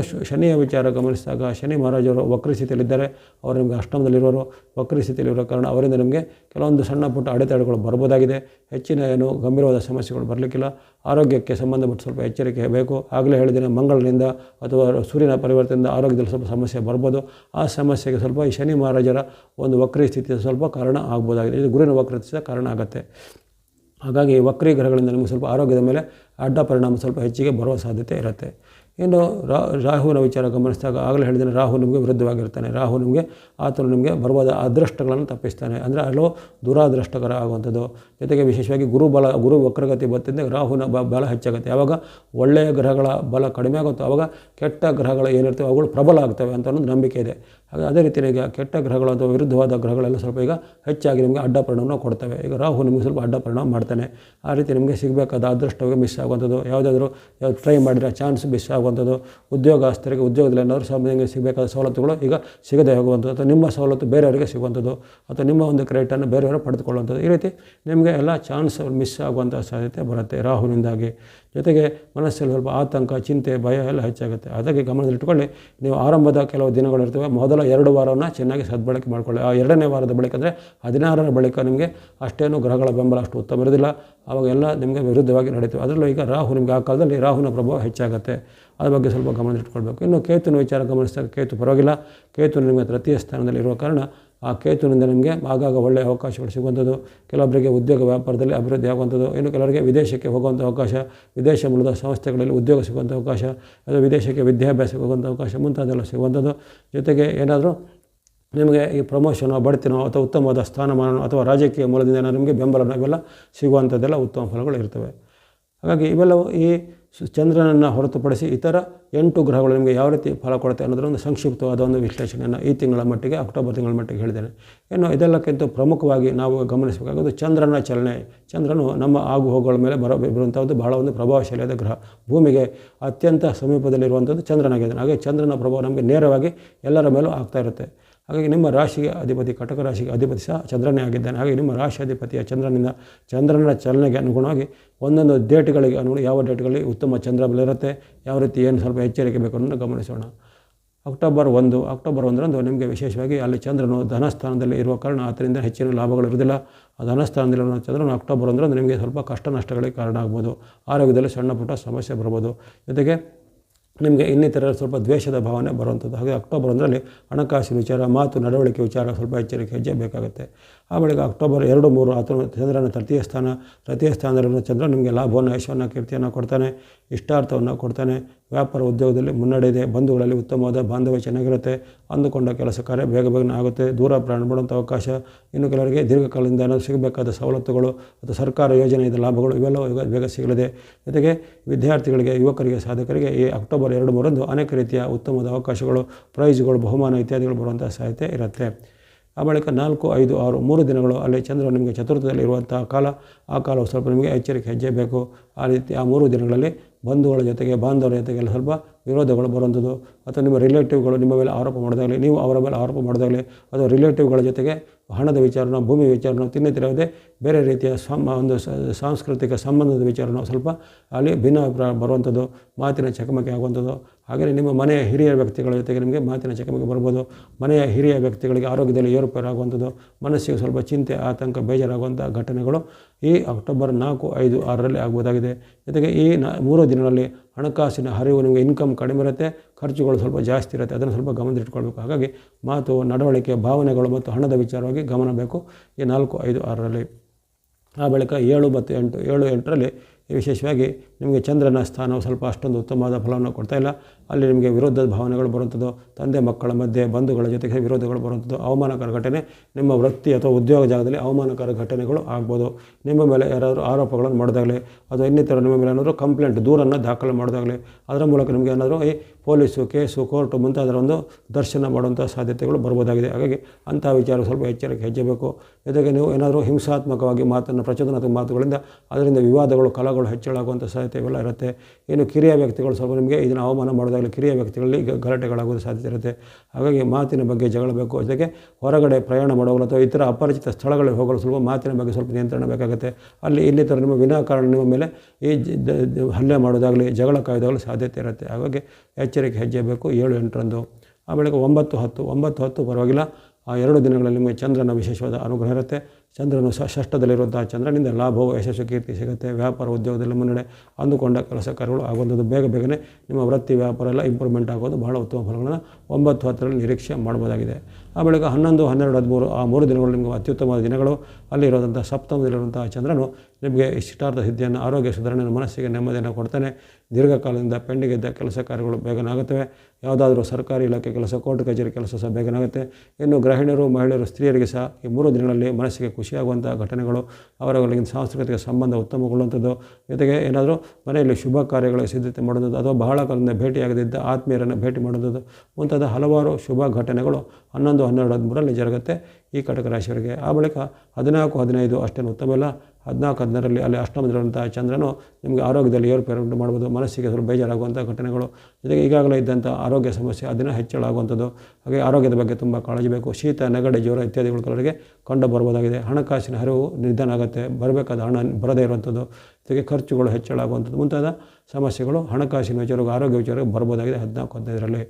ಶು- ಶನಿಯ ವಿಚಾರ ಗಮನಿಸಿದಾಗ ಶನಿ ಮಹಾರಾಜರು ವಕ್ರಿ ಸ್ಥಿತಿಯಲ್ಲಿದ್ದಾರೆ. ಅವರು ನಿಮಗೆ ಅಷ್ಟಮದಲ್ಲಿರೋರು. ವಕ್ರಿ ಸ್ಥಿತಿಯಲ್ಲಿರೋ ಕಾರಣ ಅವರಿಂದ ನಿಮಗೆ ಕೆಲವೊಂದು ಸಣ್ಣ ಪುಟ್ಟ ಅಡೆತಡೆಗಳು ಬರ್ಬೋದಾಗಿದೆ ಹೆಚ್ಚಿನ ಏನು ಗಂಭೀರವಾದ ಸಮಸ್ಯೆಗಳು ಬರಲಿಕ್ಕಿಲ್ಲ. ಆರೋಗ್ಯಕ್ಕೆ ಸಂಬಂಧಪಟ್ಟು ಸ್ವಲ್ಪ ಎಚ್ಚರಿಕೆ ಬೇಕು. ಆಗಲೇ ಹೇಳಿದಿನ ಮಂಗಳನಿಂದ ಅಥವಾ ಸೂರ್ಯನ ಪರಿವರ್ತನೆಯಿಂದ ಆರೋಗ್ಯದಲ್ಲಿ ಸ್ವಲ್ಪ ಸಮಸ್ಯೆ ಬರ್ಬೋದು. ಆ ಸಮಸ್ಯೆಗೆ ಸ್ವಲ್ಪ ಈ ಶನಿ ಮಹಾರಾಜರ ಒಂದು ವಕ್ರಿ ಸ್ಥಿತಿಯ ಸ್ವಲ್ಪ ಕಾರಣ ಆಗ್ಬೋದಾಗಿದೆ. ಇದು ಗುರುವಿನ ವಕ್ರ ಕಾರಣ ಆಗುತ್ತೆ. ಹಾಗಾಗಿ ವಕ್ರೀ ಗ್ರಹಗಳಿಂದ ನಿಮಗೆ ಸ್ವಲ್ಪ ಆರೋಗ್ಯದ ಮೇಲೆ ಅಡ್ಡ ಪರಿಣಾಮ ಸ್ವಲ್ಪ ಹೆಚ್ಚಿಗೆ ಬರುವ ಸಾಧ್ಯತೆ ಇರುತ್ತೆ. ಇನ್ನು ರಾ, ರಾಹುವಿನ ವಿಚಾರ ಗಮನಿಸಿದಾಗ ಆಗಲೇ ಹೇಳಿದರೆ ರಾಹು ನಿಮಗೆ ವಿರುದ್ಧವಾಗಿರ್ತಾನೆ. ರಾಹು ನಿಮಗೆ, ಆತನು ನಿಮಗೆ ಬರವಾದ ಅದೃಷ್ಟಗಳನ್ನು ತಪ್ಪಿಸ್ತಾನೆ. ಅಂದರೆ ಹಲವು ದುರಾದೃಷ್ಟಕರ ಆಗುವಂಥದ್ದು. ಜೊತೆಗೆ ವಿಶೇಷವಾಗಿ ಗುರು ಬಲ, ಗುರು ವಕ್ರಗತಿ ಬರ್ತಿದ್ದೆ ರಾಹುನ ಬ, ಬಲ ಹೆಚ್ಚಾಗುತ್ತೆ. ಯಾವಾಗ ಒಳ್ಳೆಯ ಗ್ರಹಗಳ ಬಲ ಕಡಿಮೆ ಆಗುತ್ತೋ ಆವಾಗ ಕೆಟ್ಟ ಗ್ರಹಗಳು ಏನಿರ್ತವೆ ಅವುಗಳು ಪ್ರಬಲ ಆಗ್ತವೆ ಅಂತ ಅನ್ನೋದು ನಂಬಿಕೆ ಇದೆ. ಹಾಗೆ ಅದೇ ರೀತಿ ಈಗ ಕೆಟ್ಟ ಗ್ರಹಗಳು ಅಥವಾ ವಿರುದ್ಧವಾದ ಗ್ರಹಗಳೆಲ್ಲ ಸ್ವಲ್ಪ ಈಗ ಹೆಚ್ಚಾಗಿ ನಿಮಗೆ ಅಡ್ಡ ಪರಿಣಾಮ ಕೊಡ್ತವೆ. ಈಗ ರಾಹು ನಿಮಗೆ ಸ್ವಲ್ಪ ಅಡ್ಡ ಪರಿಣಾಮ ಮಾಡ್ತಾನೆ. ಆ ರೀತಿ ನಿಮಗೆ ಸಿಗಬೇಕಾದ ಅದೃಷ್ಟವಾಗಿ ಮಿಸ್ ಆಗುವಂಥದ್ದು. ಯಾವುದಾದ್ರೂ ಟ್ರೈ ಮಾಡಿದ್ರೆ ಚಾನ್ಸ್ ಮಿಸ್ ಆಗುವಂಥದ್ದು. ಉದ್ಯೋಗಸ್ಥರಿಗೆ, ಉದ್ಯೋಗದಲ್ಲಿ ಏನಾದರೂ ಸಾಮಾನ್ಯ ಸಿಗಬೇಕಾದ ಸವಲತ್ತುಗಳು ಈಗ ಸಿಗದೆ ಹೋಗುವಂಥದ್ದು, ಅಥವಾ ನಿಮ್ಮ ಸವಲತ್ತು ಬೇರೆಯವರಿಗೆ ಸಿಗುವಂಥದ್ದು, ಅಥವಾ ನಿಮ್ಮ ಒಂದು ಕ್ರೆಡಿಟನ್ನು ಬೇರೆಯವರು ಪಡೆದುಕೊಳ್ಳುವಂಥದ್ದು. ಈ ರೀತಿ ನಿಮಗೆ ಎಲ್ಲ ಚಾನ್ಸ್ ಮಿಸ್ ಆಗುವಂಥ ಸಾಧ್ಯತೆ ಬರುತ್ತೆ ರಾಹುವಿನಿಂದಾಗಿ. ಜೊತೆಗೆ ಮನಸ್ಸಲ್ಲಿ ಸ್ವಲ್ಪ ಆತಂಕ, ಚಿಂತೆ, ಭಯ ಎಲ್ಲ ಹೆಚ್ಚಾಗುತ್ತೆ. ಅದಕ್ಕೆ ಗಮನದಲ್ಲಿಟ್ಕೊಳ್ಳಿ ನೀವು ಆರಂಭದ ಕೆಲವು ದಿನಗಳಿರ್ತವೆ ಮೊದಲ ಎರಡು ವಾರವನ್ನು ಚೆನ್ನಾಗಿ ಸದ್ಬಳಕೆ ಮಾಡಿಕೊಳ್ಳಿ. ಆ ಎರಡನೇ ವಾರದ ಬಳಿಕ ಅಂದರೆ ಹದಿನಾರರ ಬಳಿಕ ನಿಮಗೆ ಅಷ್ಟೇನು ಗ್ರಹಗಳ ಬೆಂಬಲ ಅಷ್ಟು ಉತ್ತಮ ಇರೋದಿಲ್ಲ ಆವಾಗೆಲ್ಲ ನಿಮಗೆ ವಿರುದ್ಧವಾಗಿ ನಡೆಯುತ್ತೆ. ಅದರಲ್ಲೂ ಈಗ ರಾಹು ನಿಮಗೆ ಆ ಕಾಲದಲ್ಲಿ ರಾಹುನ ಪ್ರಭಾವ ಹೆಚ್ಚಾಗುತ್ತೆ. ಅದ್ರ ಬಗ್ಗೆ ಸ್ವಲ್ಪ ಗಮನದಲ್ಲಿಟ್ಕೊಳ್ಬೇಕು. ಇನ್ನು ಕೇತುನ ವಿಚಾರ ಗಮನಿಸಿದಾಗ ಕೇತು ಪರವಾಗಿಲ್ಲ. ಕೇತು ನಿಮಗೆ ತೃತೀಯ ಸ್ಥಾನದಲ್ಲಿ ಇರುವ ಕಾರಣ ಆ ಕೇತುವಿನಿಂದ ನಿಮಗೆ ಆಗಾಗ ಒಳ್ಳೆಯ ಅವಕಾಶಗಳು ಸಿಗುವಂಥದ್ದು. ಕೆಲವೊಬ್ಬರಿಗೆ ಉದ್ಯೋಗ ವ್ಯಾಪಾರದಲ್ಲಿ ಅಭಿವೃದ್ಧಿ ಆಗುವಂಥದ್ದು. ಇನ್ನು ಕೆಲವರಿಗೆ ವಿದೇಶಕ್ಕೆ ಹೋಗುವಂಥ ಅವಕಾಶ, ವಿದೇಶ ಮೂಲದ ಸಂಸ್ಥೆಗಳಲ್ಲಿ ಉದ್ಯೋಗ ಸಿಗುವಂಥ ಅವಕಾಶ, ಅಥವಾ ವಿದೇಶಕ್ಕೆ ವಿದ್ಯಾಭ್ಯಾಸಕ್ಕೆ ಹೋಗುವಂಥ ಅವಕಾಶ ಮುಂತಾದೆಲ್ಲ ಸಿಗುವಂಥದ್ದು. ಜೊತೆಗೆ ಏನಾದರೂ ನಿಮಗೆ ಈ ಪ್ರಮೋಷನೋ ಬಡ್ತಿನೋ ಅಥವಾ ಉತ್ತಮವಾದ ಸ್ಥಾನಮಾನ ಅಥವಾ ರಾಜಕೀಯ ಮೂಲದಿಂದ ನಿಮಗೆ ಬೆಂಬಲನೋ ಇವೆಲ್ಲ ಸಿಗುವಂಥದ್ದೆಲ್ಲ ಉತ್ತಮ ಫಲಗಳು ಇರ್ತವೆ. ಹಾಗಾಗಿ ಇವೆಲ್ಲವೂ ಈ ಚಂದ್ರನನ್ನು ಹೊರತುಪಡಿಸಿ ಇತರ ಎಂಟು ಗ್ರಹಗಳು ನಿಮಗೆ ಯಾವ ರೀತಿ ಫಲ ಕೊಡುತ್ತೆ ಅನ್ನೋದರ ಒಂದು ಸಂಕ್ಷಿಪ್ತವಾದ ಒಂದು ವಿಶ್ಲೇಷಣೆಯನ್ನು ಈ ತಿಂಗಳ ಮಟ್ಟಿಗೆ, ಅಕ್ಟೋಬರ್ ತಿಂಗಳ ಮಟ್ಟಿಗೆ ಹೇಳಿದ್ದೇನೆ. ಇನ್ನು ಇದೆಲ್ಲಕ್ಕಿಂತ ಪ್ರಮುಖವಾಗಿ ನಾವು ಗಮನಿಸಬೇಕಾಗೋದು ಚಂದ್ರನ ಚಲನೆ. ಚಂದ್ರನು ನಮ್ಮ ಆಗು ಹೋಗುಗಳ ಮೇಲೆ ಬರೋ, ಬರುವಂಥದ್ದು ಬಹಳ ಒಂದು ಪ್ರಭಾವಶಾಲಿಯಾದ ಗ್ರಹ. ಭೂಮಿಗೆ ಅತ್ಯಂತ ಸಮೀಪದಲ್ಲಿರುವಂಥದ್ದು ಚಂದ್ರನಾಗಿದ್ದಾನೆ. ಹಾಗೆ ಚಂದ್ರನ ಪ್ರಭಾವ ನಮಗೆ ನೇರವಾಗಿ ಎಲ್ಲರ ಮೇಲೂ ಆಗ್ತಾ ಇರುತ್ತೆ. ಹಾಗಾಗಿ ನಿಮ್ಮ ರಾಶಿಗೆ ಅಧಿಪತಿ, ಕಟಕ ರಾಶಿಗೆ ಅಧಿಪತಿ ಸಹ ಚಂದ್ರನೇ ಆಗಿದ್ದಾನೆ. ಹಾಗೆ ನಿಮ್ಮ ರಾಶಿ ಅಧಿಪತಿಯ ಚಂದ್ರನಿಂದ ಚಂದ್ರನ ಚಲನೆಗೆ ಅನುಗುಣವಾಗಿ ಒಂದೊಂದು ಡೇಟ್ಗಳಿಗೆ ಅನುಗುಣ ಯಾವ ಡೇಟ್ಗಳಲ್ಲಿ ಉತ್ತಮ ಚಂದ್ರ ಬಲಿರುತ್ತೆ ಯಾವ ರೀತಿ ಏನು ಸ್ವಲ್ಪ ಎಚ್ಚರಿಕೆ ಬೇಕು ಅನ್ನೋದನ್ನು ಗಮನಿಸೋಣ. ಅಕ್ಟೋಬರ್ ಒಂದು ಅಕ್ಟೋಬರ್ ಒಂದರಂದು ನಿಮಗೆ ವಿಶೇಷವಾಗಿ ಅಲ್ಲಿ ಚಂದ್ರನು ಧನಸ್ಥಾನದಲ್ಲಿ ಇರುವ ಕಾರಣ ಅದರಿಂದ ಹೆಚ್ಚಿನ ಲಾಭಗಳು ಇರುವುದಿಲ್ಲ. ಆ ಧನಸ್ಥಾನದಲ್ಲಿರುವ ಚಂದ್ರನು ಅಕ್ಟೋಬರ್ ಒಂದರಂದು ನಿಮಗೆ ಸ್ವಲ್ಪ ಕಷ್ಟ ನಷ್ಟಗಳಿಗೆ ಕಾರಣ ಆಗ್ಬೋದು. ಆರೋಗ್ಯದಲ್ಲಿ ಸಣ್ಣ ಪುಟ್ಟ ಸಮಸ್ಯೆ ಬರ್ಬೋದು. ಜೊತೆಗೆ ನಿಮಗೆ ಇನ್ನಿತರ ಸ್ವಲ್ಪ ದ್ವೇಷದ ಭಾವನೆ ಬರುವಂಥದ್ದು. ಹಾಗೆ ಅಕ್ಟೋಬರ್ ಒಂದರಲ್ಲಿ ಹಣಕಾಸಿನ ವಿಚಾರ, ಮಾತು, ನಡವಳಿಕೆ ವಿಚಾರ ಸ್ವಲ್ಪ ಎಚ್ಚರಿಕೆ ಹೆಜ್ಜೆ ಬೇಕಾಗುತ್ತೆ ಆ ಬಳಿಕ ಅಕ್ಟೋಬರ್ ಎರಡು ಮೂರು ಆತ ಚಂದ್ರನ ತೃತೀಯ ಸ್ಥಾನ, ತೃತೀಯ ಸ್ಥಾನದಲ್ಲಿರುವ ಚಂದ್ರ ನಿಮಗೆ ಲಾಭವನ್ನು, ಯಶವನ್ನು, ಕೀರ್ತಿಯನ್ನು ಕೊಡ್ತಾನೆ, ಇಷ್ಟಾರ್ಥವನ್ನು ಕೊಡ್ತಾನೆ ವ್ಯಾಪಾರ ಉದ್ಯೋಗದಲ್ಲಿ ಮುನ್ನಡೆ ಇದೆ ಬಂಧುಗಳಲ್ಲಿ ಉತ್ತಮವಾದ ಬಾಂಧವ್ಯ ಚೆನ್ನಾಗಿರುತ್ತೆ. ಅಂದುಕೊಂಡ ಕೆಲಸ ಕಾರ್ಯ ಬೇಗ ಬೇಗನೆ ಆಗುತ್ತೆ. ದೂರ ಪ್ರಯಾಣ ಮಾಡುವಂಥ ಅವಕಾಶ ಇನ್ನು ಕೆಲವರಿಗೆ ದೀರ್ಘಕಾಲದಿಂದ ಸಿಗಬೇಕಾದ ಸವಲತ್ತುಗಳು ಅಥವಾ ಸರ್ಕಾರ ಯೋಜನೆಯಿಂದ ಲಾಭಗಳು ಇವೆಲ್ಲವೂ ಈಗ ಬೇಗ ಸಿಗಲಿದೆ. ಜೊತೆಗೆ ವಿದ್ಯಾರ್ಥಿಗಳಿಗೆ, ಯುವಕರಿಗೆ, ಸಾಧಕರಿಗೆ ಈ ಅಕ್ಟೋಬರ್ ಎರಡು ಮೂರಂದು ಅನೇಕ ರೀತಿಯ ಉತ್ತಮವಾದ ಅವಕಾಶಗಳು ಪ್ರೈಸ್ಗಳು ಬಹುಮಾನ ಇತ್ಯಾದಿಗಳು ಬರುವಂಥ ಸಾಧ್ಯತೆ ಇರುತ್ತೆ. ಆ ಬಳಿಕ ನಾಲ್ಕು, ಐದು, ಆರು, ಮೂರು ದಿನಗಳು ಅಲ್ಲಿ ಚಂದ್ರ ನಿಮಗೆ ಚತುರ್ಥದಲ್ಲಿ ಇರುವಂತಹ ಕಾಲ, ಆ ಕಾಲವು ಸ್ವಲ್ಪ ನಿಮಗೆ ಎಚ್ಚರಿಕೆ ಹೆಜ್ಜೆ ಬೇಕು ಆ ರೀತಿ ಆ ಮೂರು ದಿನಗಳಲ್ಲಿ ಬಂಧುಗಳ ಜೊತೆಗೆ, ಬಾಂಧವರ ಜೊತೆಗೆಲ್ಲ ಸ್ವಲ್ಪ ವಿರೋಧಗಳು ಬರುವಂಥದ್ದು, ಅಥವಾ ನಿಮ್ಮ ರಿಲೇಟಿವ್ಗಳು ನಿಮ್ಮ ಮೇಲೆ ಆರೋಪ ಮಾಡಿದಾಗಲಿ, ನೀವು ಅವರ ಮೇಲೆ ಆರೋಪ ಮಾಡಿದಾಗಲಿ, ಅಥವಾ ರಿಲೇಟಿವ್ಗಳ ಜೊತೆಗೆ ಹಣದ ವಿಚಾರನ, ಭೂಮಿ ವಿಚಾರನ ತಿನ್ನಿತಿರದೆ ಬೇರೆ ರೀತಿಯ ಸಮ ಒಂದು ಸಾಂಸ್ಕೃತಿಕ ಸಂಬಂಧದ ವಿಚಾರನ ಸ್ವಲ್ಪ ಅಲ್ಲಿ ಭಿನ್ನಾಭಿಪ್ರಾಯ ಬರುವಂಥದ್ದು, ಮಾತಿನ ಚಕಮಕಿ ಆಗುವಂಥದ್ದು. ಹಾಗೆಯೇ ನಿಮ್ಮ ಮನೆಯ ಹಿರಿಯ ವ್ಯಕ್ತಿಗಳ ಜೊತೆಗೆ ನಿಮಗೆ ಮಾತಿನ ಚಕಮಕಿ ಬರ್ಬೋದು. ಮನೆಯ ಹಿರಿಯ ವ್ಯಕ್ತಿಗಳಿಗೆ ಆರೋಗ್ಯದಲ್ಲಿ ಏರುಪೇರಾಗುವಂಥದ್ದು. ಮನಸ್ಸಿಗೆ ಸ್ವಲ್ಪ ಚಿಂತೆ, ಆತಂಕ ಬೇಜಾರಾಗುವಂಥ ಘಟನೆಗಳು ಈ ಅಕ್ಟೋಬರ್ ನಾಲ್ಕು, ಐದು, ಆರರಲ್ಲಿ ಆಗ್ಬೋದಾಗಿದೆ. ಜೊತೆಗೆ ಈ ನ, ಮೂರು ದಿನಗಳಲ್ಲಿ ಹಣಕಾಸಿನ ಹರಿವು ನಿಮಗೆ ಇನ್ಕಮ್ ಕಡಿಮೆ ಇರುತ್ತೆ, ಖರ್ಚುಗಳು ಸ್ವಲ್ಪ ಜಾಸ್ತಿ ಇರುತ್ತೆ, ಅದನ್ನು ಸ್ವಲ್ಪ ಗಮನದಲ್ಲಿಟ್ಕೊಳ್ಬೇಕು ಹಾಗಾಗಿ ಮಾತು, ನಡವಳಿಕೆ, ಭಾವನೆಗಳು ಮತ್ತು ಹಣದ ವಿಚಾರವಾಗಿ ಗಮನ ಬೇಕು ಈ ನಾಲ್ಕು, ಐದು, ಆರರಲ್ಲಿ. ಆ ಬಳಿಕ ಏಳು ಮತ್ತು ಎಂಟು, ಏಳು, ಎಂಟರಲ್ಲಿ ವಿಶೇಷವಾಗಿ ನಿಮಗೆ ಚಂದ್ರನ ಸ್ಥಾನವು ಸ್ವಲ್ಪ ಅಷ್ಟೊಂದು ಉತ್ತಮವಾದ ಫಲವನ್ನು ಕೊಡ್ತಾ ಇಲ್ಲ. ಅಲ್ಲಿ ನಿಮಗೆ ವಿರೋಧದ ಭಾವನೆಗಳು ಬರುವಂಥದ್ದು, ತಂದೆ ಮಕ್ಕಳ ಮಧ್ಯೆ ಬಂಧುಗಳ ಜೊತೆಗೆ ವಿರೋಧಗಳು ಬರುವಂಥದ್ದು, ಅವಮಾನಕರ ಘಟನೆ, ನಿಮ್ಮ ವೃತ್ತಿ ಅಥವಾ ಉದ್ಯೋಗ ಜಾಗದಲ್ಲಿ ಅವಮಾನಕರ ಘಟನೆಗಳು ಆಗ್ಬೋದು. ನಿಮ್ಮ ಮೇಲೆ ಯಾರಾದರೂ ಆರೋಪಗಳನ್ನು ಮಾಡೋದಾಗಲಿ, ಅಥವಾ ಇನ್ನಿತರ ನಿಮ್ಮ ಮೇಲೆ ಏನಾದರೂ ಕಂಪ್ಲೇಂಟ್ ದೂರನ್ನು ದಾಖಲು ಮಾಡೋದಾಗಲಿ, ಅದರ ಮೂಲಕ ನಿಮಗೆ ಏನಾದರೂ ಈ ಪೊಲೀಸು ಕೇಸು, ಕೋರ್ಟು ಮುಂತಾದರ ಒಂದು ದರ್ಶನ ಮಾಡುವಂಥ ಸಾಧ್ಯತೆಗಳು ಬರ್ಬೋದಾಗಿದೆ. ಹಾಗಾಗಿ ಅಂಥ ವಿಚಾರ ಸ್ವಲ್ಪ ಎಚ್ಚರಿಕೆ ಹೆಜ್ಜೆ ಬೇಕು ಜೊತೆಗೆ ನೀವು ಏನಾದರೂ ಹಿಂಸಾತ್ಮಕವಾಗಿ ಮಾತನ್ನು, ಪ್ರಚೋದನಾತ್ಮಕ ಮಾತುಗಳಿಂದ, ಅದರಿಂದ ವಿವಾದಗಳು ಕಲಗಳು ಹೆಚ್ಚಳಾಗುವಂಥ ಸಾಧ್ಯತೆ ಇರುತ್ತೆ. ಇನ್ನು ಕಿರಿಯ ವ್ಯಕ್ತಿಗಳು ಸ್ವಲ್ಪ ನಿಮಗೆ ಇದನ್ನು ಅವಮಾನ ಮಾಡೋದಾಗಲಿ ಕಿರಿಯ ವ್ಯಕ್ತಿಗಳಲ್ಲಿ ಗಲಾಟೆಗಳಾಗೋದು ಸಾಧ್ಯತೆ ಇರುತ್ತೆ. ಹಾಗಾಗಿ ಮಾತಿನ ಬಗ್ಗೆ ಜಗಳ ಬೇಕು ಜೊತೆಗೆ ಹೊರಗಡೆ ಪ್ರಯಾಣ ಮಾಡುವಾಗ ಅಥವಾ ಇತರ ಅಪರಿಚಿತ ಸ್ಥಳಗಳಿಗೆ ಹೋಗಲು ಸ್ವಲ್ಪ ಮಾತಿನ ಬಗ್ಗೆ ಸ್ವಲ್ಪ ನಿಯಂತ್ರಣ ಬೇಕಾಗುತ್ತೆ. ಅಲ್ಲಿ ಇನ್ನಿತರ ನಿಮ್ಮ ವಿನಾಕಾರಣ ನಿಮ್ಮ ಮೇಲೆ ಈ ಹಲ್ಲೆ ಮಾಡೋದಾಗಲಿ ಜಗಳ ಕಾಯ್ದಾಗಲಿ ಸಾಧ್ಯತೆ ಇರುತ್ತೆ. ಹಾಗಾಗಿ ಎಚ್ಚರಿಕೆ ಹೆಜ್ಜೆ ಬೇಕು. ಏಳು ಎಂಟರಂದು. ಆಮೇಲೆ ಒಂಬತ್ತು ಹತ್ತು ಒಂಬತ್ತು ಹತ್ತು ಪರವಾಗಿಲ್ಲ. ಆ ಎರಡು ದಿನಗಳಲ್ಲಿ ನಿಮಗೆ ಚಂದ್ರನ ವಿಶೇಷವಾದ ಅನುಗ್ರಹ ಇರುತ್ತೆ. ಚಂದ್ರನು ಸ ಷಷ್ಠದಲ್ಲಿರುವಂಥ ಚಂದ್ರನಿಂದ ಲಾಭವು, ಯಶಸ್ಸು, ಕೀರ್ತಿ ಸಿಗುತ್ತೆ. ವ್ಯಾಪಾರ ಉದ್ಯೋಗದಲ್ಲಿ ಮುನ್ನಡೆ ಅಂದುಕೊಂಡ ಕೆಲಸ ಕಾರ್ಯಗಳು ಆಗುವಂಥದ್ದು ಬೇಗ ಬೇಗನೆ ನಿಮ್ಮ ವೃತ್ತಿ, ವ್ಯಾಪಾರ ಎಲ್ಲ ಇಂಪ್ರೂವ್ಮೆಂಟ್ ಆಗೋದು ಬಹಳ ಉತ್ತಮ ಫಲಗಳನ್ನು ಒಂಬತ್ತು ಹತ್ತರಲ್ಲಿ ನಿರೀಕ್ಷೆ ಮಾಡ್ಬೋದಾಗಿದೆ ಆ ಬಳಿಕ ಹನ್ನೊಂದು, ಹನ್ನೆರಡು, ಹದಿಮೂರು ಆ ಮೂರು ದಿನಗಳು ನಿಮಗೆ ಅತ್ಯುತ್ತಮವಾದ ದಿನಗಳು. ಅಲ್ಲಿರುವಂಥ ಸಪ್ತಮದಲ್ಲಿರುವಂತಹ ಚಂದ್ರನು ನಿಮಗೆ ಇಷ್ಟಾರ್ಥ ಸಿದ್ಧಿಯನ್ನು, ಆರೋಗ್ಯ ಸುಧಾರಣೆಯನ್ನು ಮನಸ್ಸಿಗೆ ನೆಮ್ಮದಿಯನ್ನು ಕೊಡ್ತಾನೆ. ದೀರ್ಘಕಾಲದಿಂದ ಪೆಂಡಿಗಿದ್ದ ಕೆಲಸ ಕಾರ್ಯಗಳು ಬೇಗನಾಗುತ್ತವೆ. ಯಾವುದಾದ್ರೂ ಸರ್ಕಾರಿ ಇಲಾಖೆ ಕೆಲಸ, ಕೋರ್ಟ್ ಕಚೇರಿ ಕೆಲಸ ಸಹ ಬೇಗನಾಗುತ್ತೆ. ಇನ್ನು ಗೃಹಿಣಿಯರು, ಮಹಿಳೆಯರು, ಸ್ತ್ರೀಯರಿಗೆ ಸಹ ಈ ಮೂರು ದಿನಗಳಲ್ಲಿ ಮನಸ್ಸಿಗೆ ಖುಷಿಯಾಗುವಂಥ ಘಟನೆಗಳು ಅವರವರಿಗೆ ಸಾಂಸ್ಕೃತಿಕ ಸಂಬಂಧ ಉತ್ತಮಗೊಳ್ಳುವಂಥದ್ದು. ಜೊತೆಗೆ ಏನಾದರೂ ಮನೆಯಲ್ಲಿ ಶುಭ ಕಾರ್ಯಗಳ ಸಿದ್ಧತೆ ಮಾಡುವಂಥದ್ದು, ಅಥವಾ ಬಹಳ ಕಾಲದಿಂದ ಭೇಟಿಯಾಗದಿದ್ದ ಆತ್ಮೀಯರನ್ನು ಭೇಟಿ ಮಾಡುವಂಥದ್ದು, ಮುಂತಾದ ಹಲವಾರು ಶುಭ ಘಟನೆಗಳು ಹನ್ನೊಂದು, ಹನ್ನೆರಡು, ಹದಿಮೂರರಲ್ಲಿ ಜರುಗುತ್ತೆ. ಈ ಕಟಕ ರಾಶಿಯವರಿಗೆ ಆ ಬಳಿಕ ಹದಿನಾಲ್ಕು, ಹದಿನೈದು ಅಷ್ಟೇನು ಉತ್ತಮ ಇಲ್ಲ. ಹದಿನಾಲ್ಕು, ಹದಿನಾರರಲ್ಲಿ ಅಲ್ಲಿ ಅಷ್ಟಮದಲ್ಲಿರುವಂಥ ಚಂದ್ರನು ನಿಮಗೆ ಆರೋಗ್ಯದಲ್ಲಿ ಏರುಪೇರು ಉಂಟು ಮಾಡ್ಬೋದು, ಮನಸ್ಸಿಗೆ ಸ್ವಲ್ಪ ಬೇಜಾರಾಗುವಂಥ ಘಟನೆಗಳು. ಜೊತೆಗೆ ಈಗಾಗಲೇ ಇದ್ದಂಥ ಆರೋಗ್ಯ ಸಮಸ್ಯೆ ಅದನ್ನು ಹೆಚ್ಚಳ ಆಗುವಂಥದ್ದು ಹಾಗೆ ಆರೋಗ್ಯದ ಬಗ್ಗೆ ತುಂಬ ಕಾಳಜಿ ಬೇಕು. ಶೀತ, ನೆಗಡಿ, ಜ್ವರ ಇತ್ಯಾದಿಗಳು ಕೆಲವರಿಗೆ ಕಂಡು ಬರ್ಬೋದಾಗಿದೆ ಹಣಕಾಸಿನ ಹರಿವು ನಿಧಾನ ಆಗುತ್ತೆ. ಬರಬೇಕಾದ ಹಣ ಬರದೇ ಇರುವಂಥದ್ದು. ಜೊತೆಗೆ ಖರ್ಚುಗಳು ಹೆಚ್ಚಳ ಆಗುವಂಥದ್ದು ಮುಂತಾದ ಸಮಸ್ಯೆಗಳು ಹಣಕಾಸಿನ ವಿಚಾರಕ್ಕೆ, ಆರೋಗ್ಯ ವಿಚಾರಕ್ಕೆ ಬರ್ಬೋದಾಗಿದೆ ಹದಿನಾಲ್ಕು, ಹದಿನೈದರಲ್ಲಿ.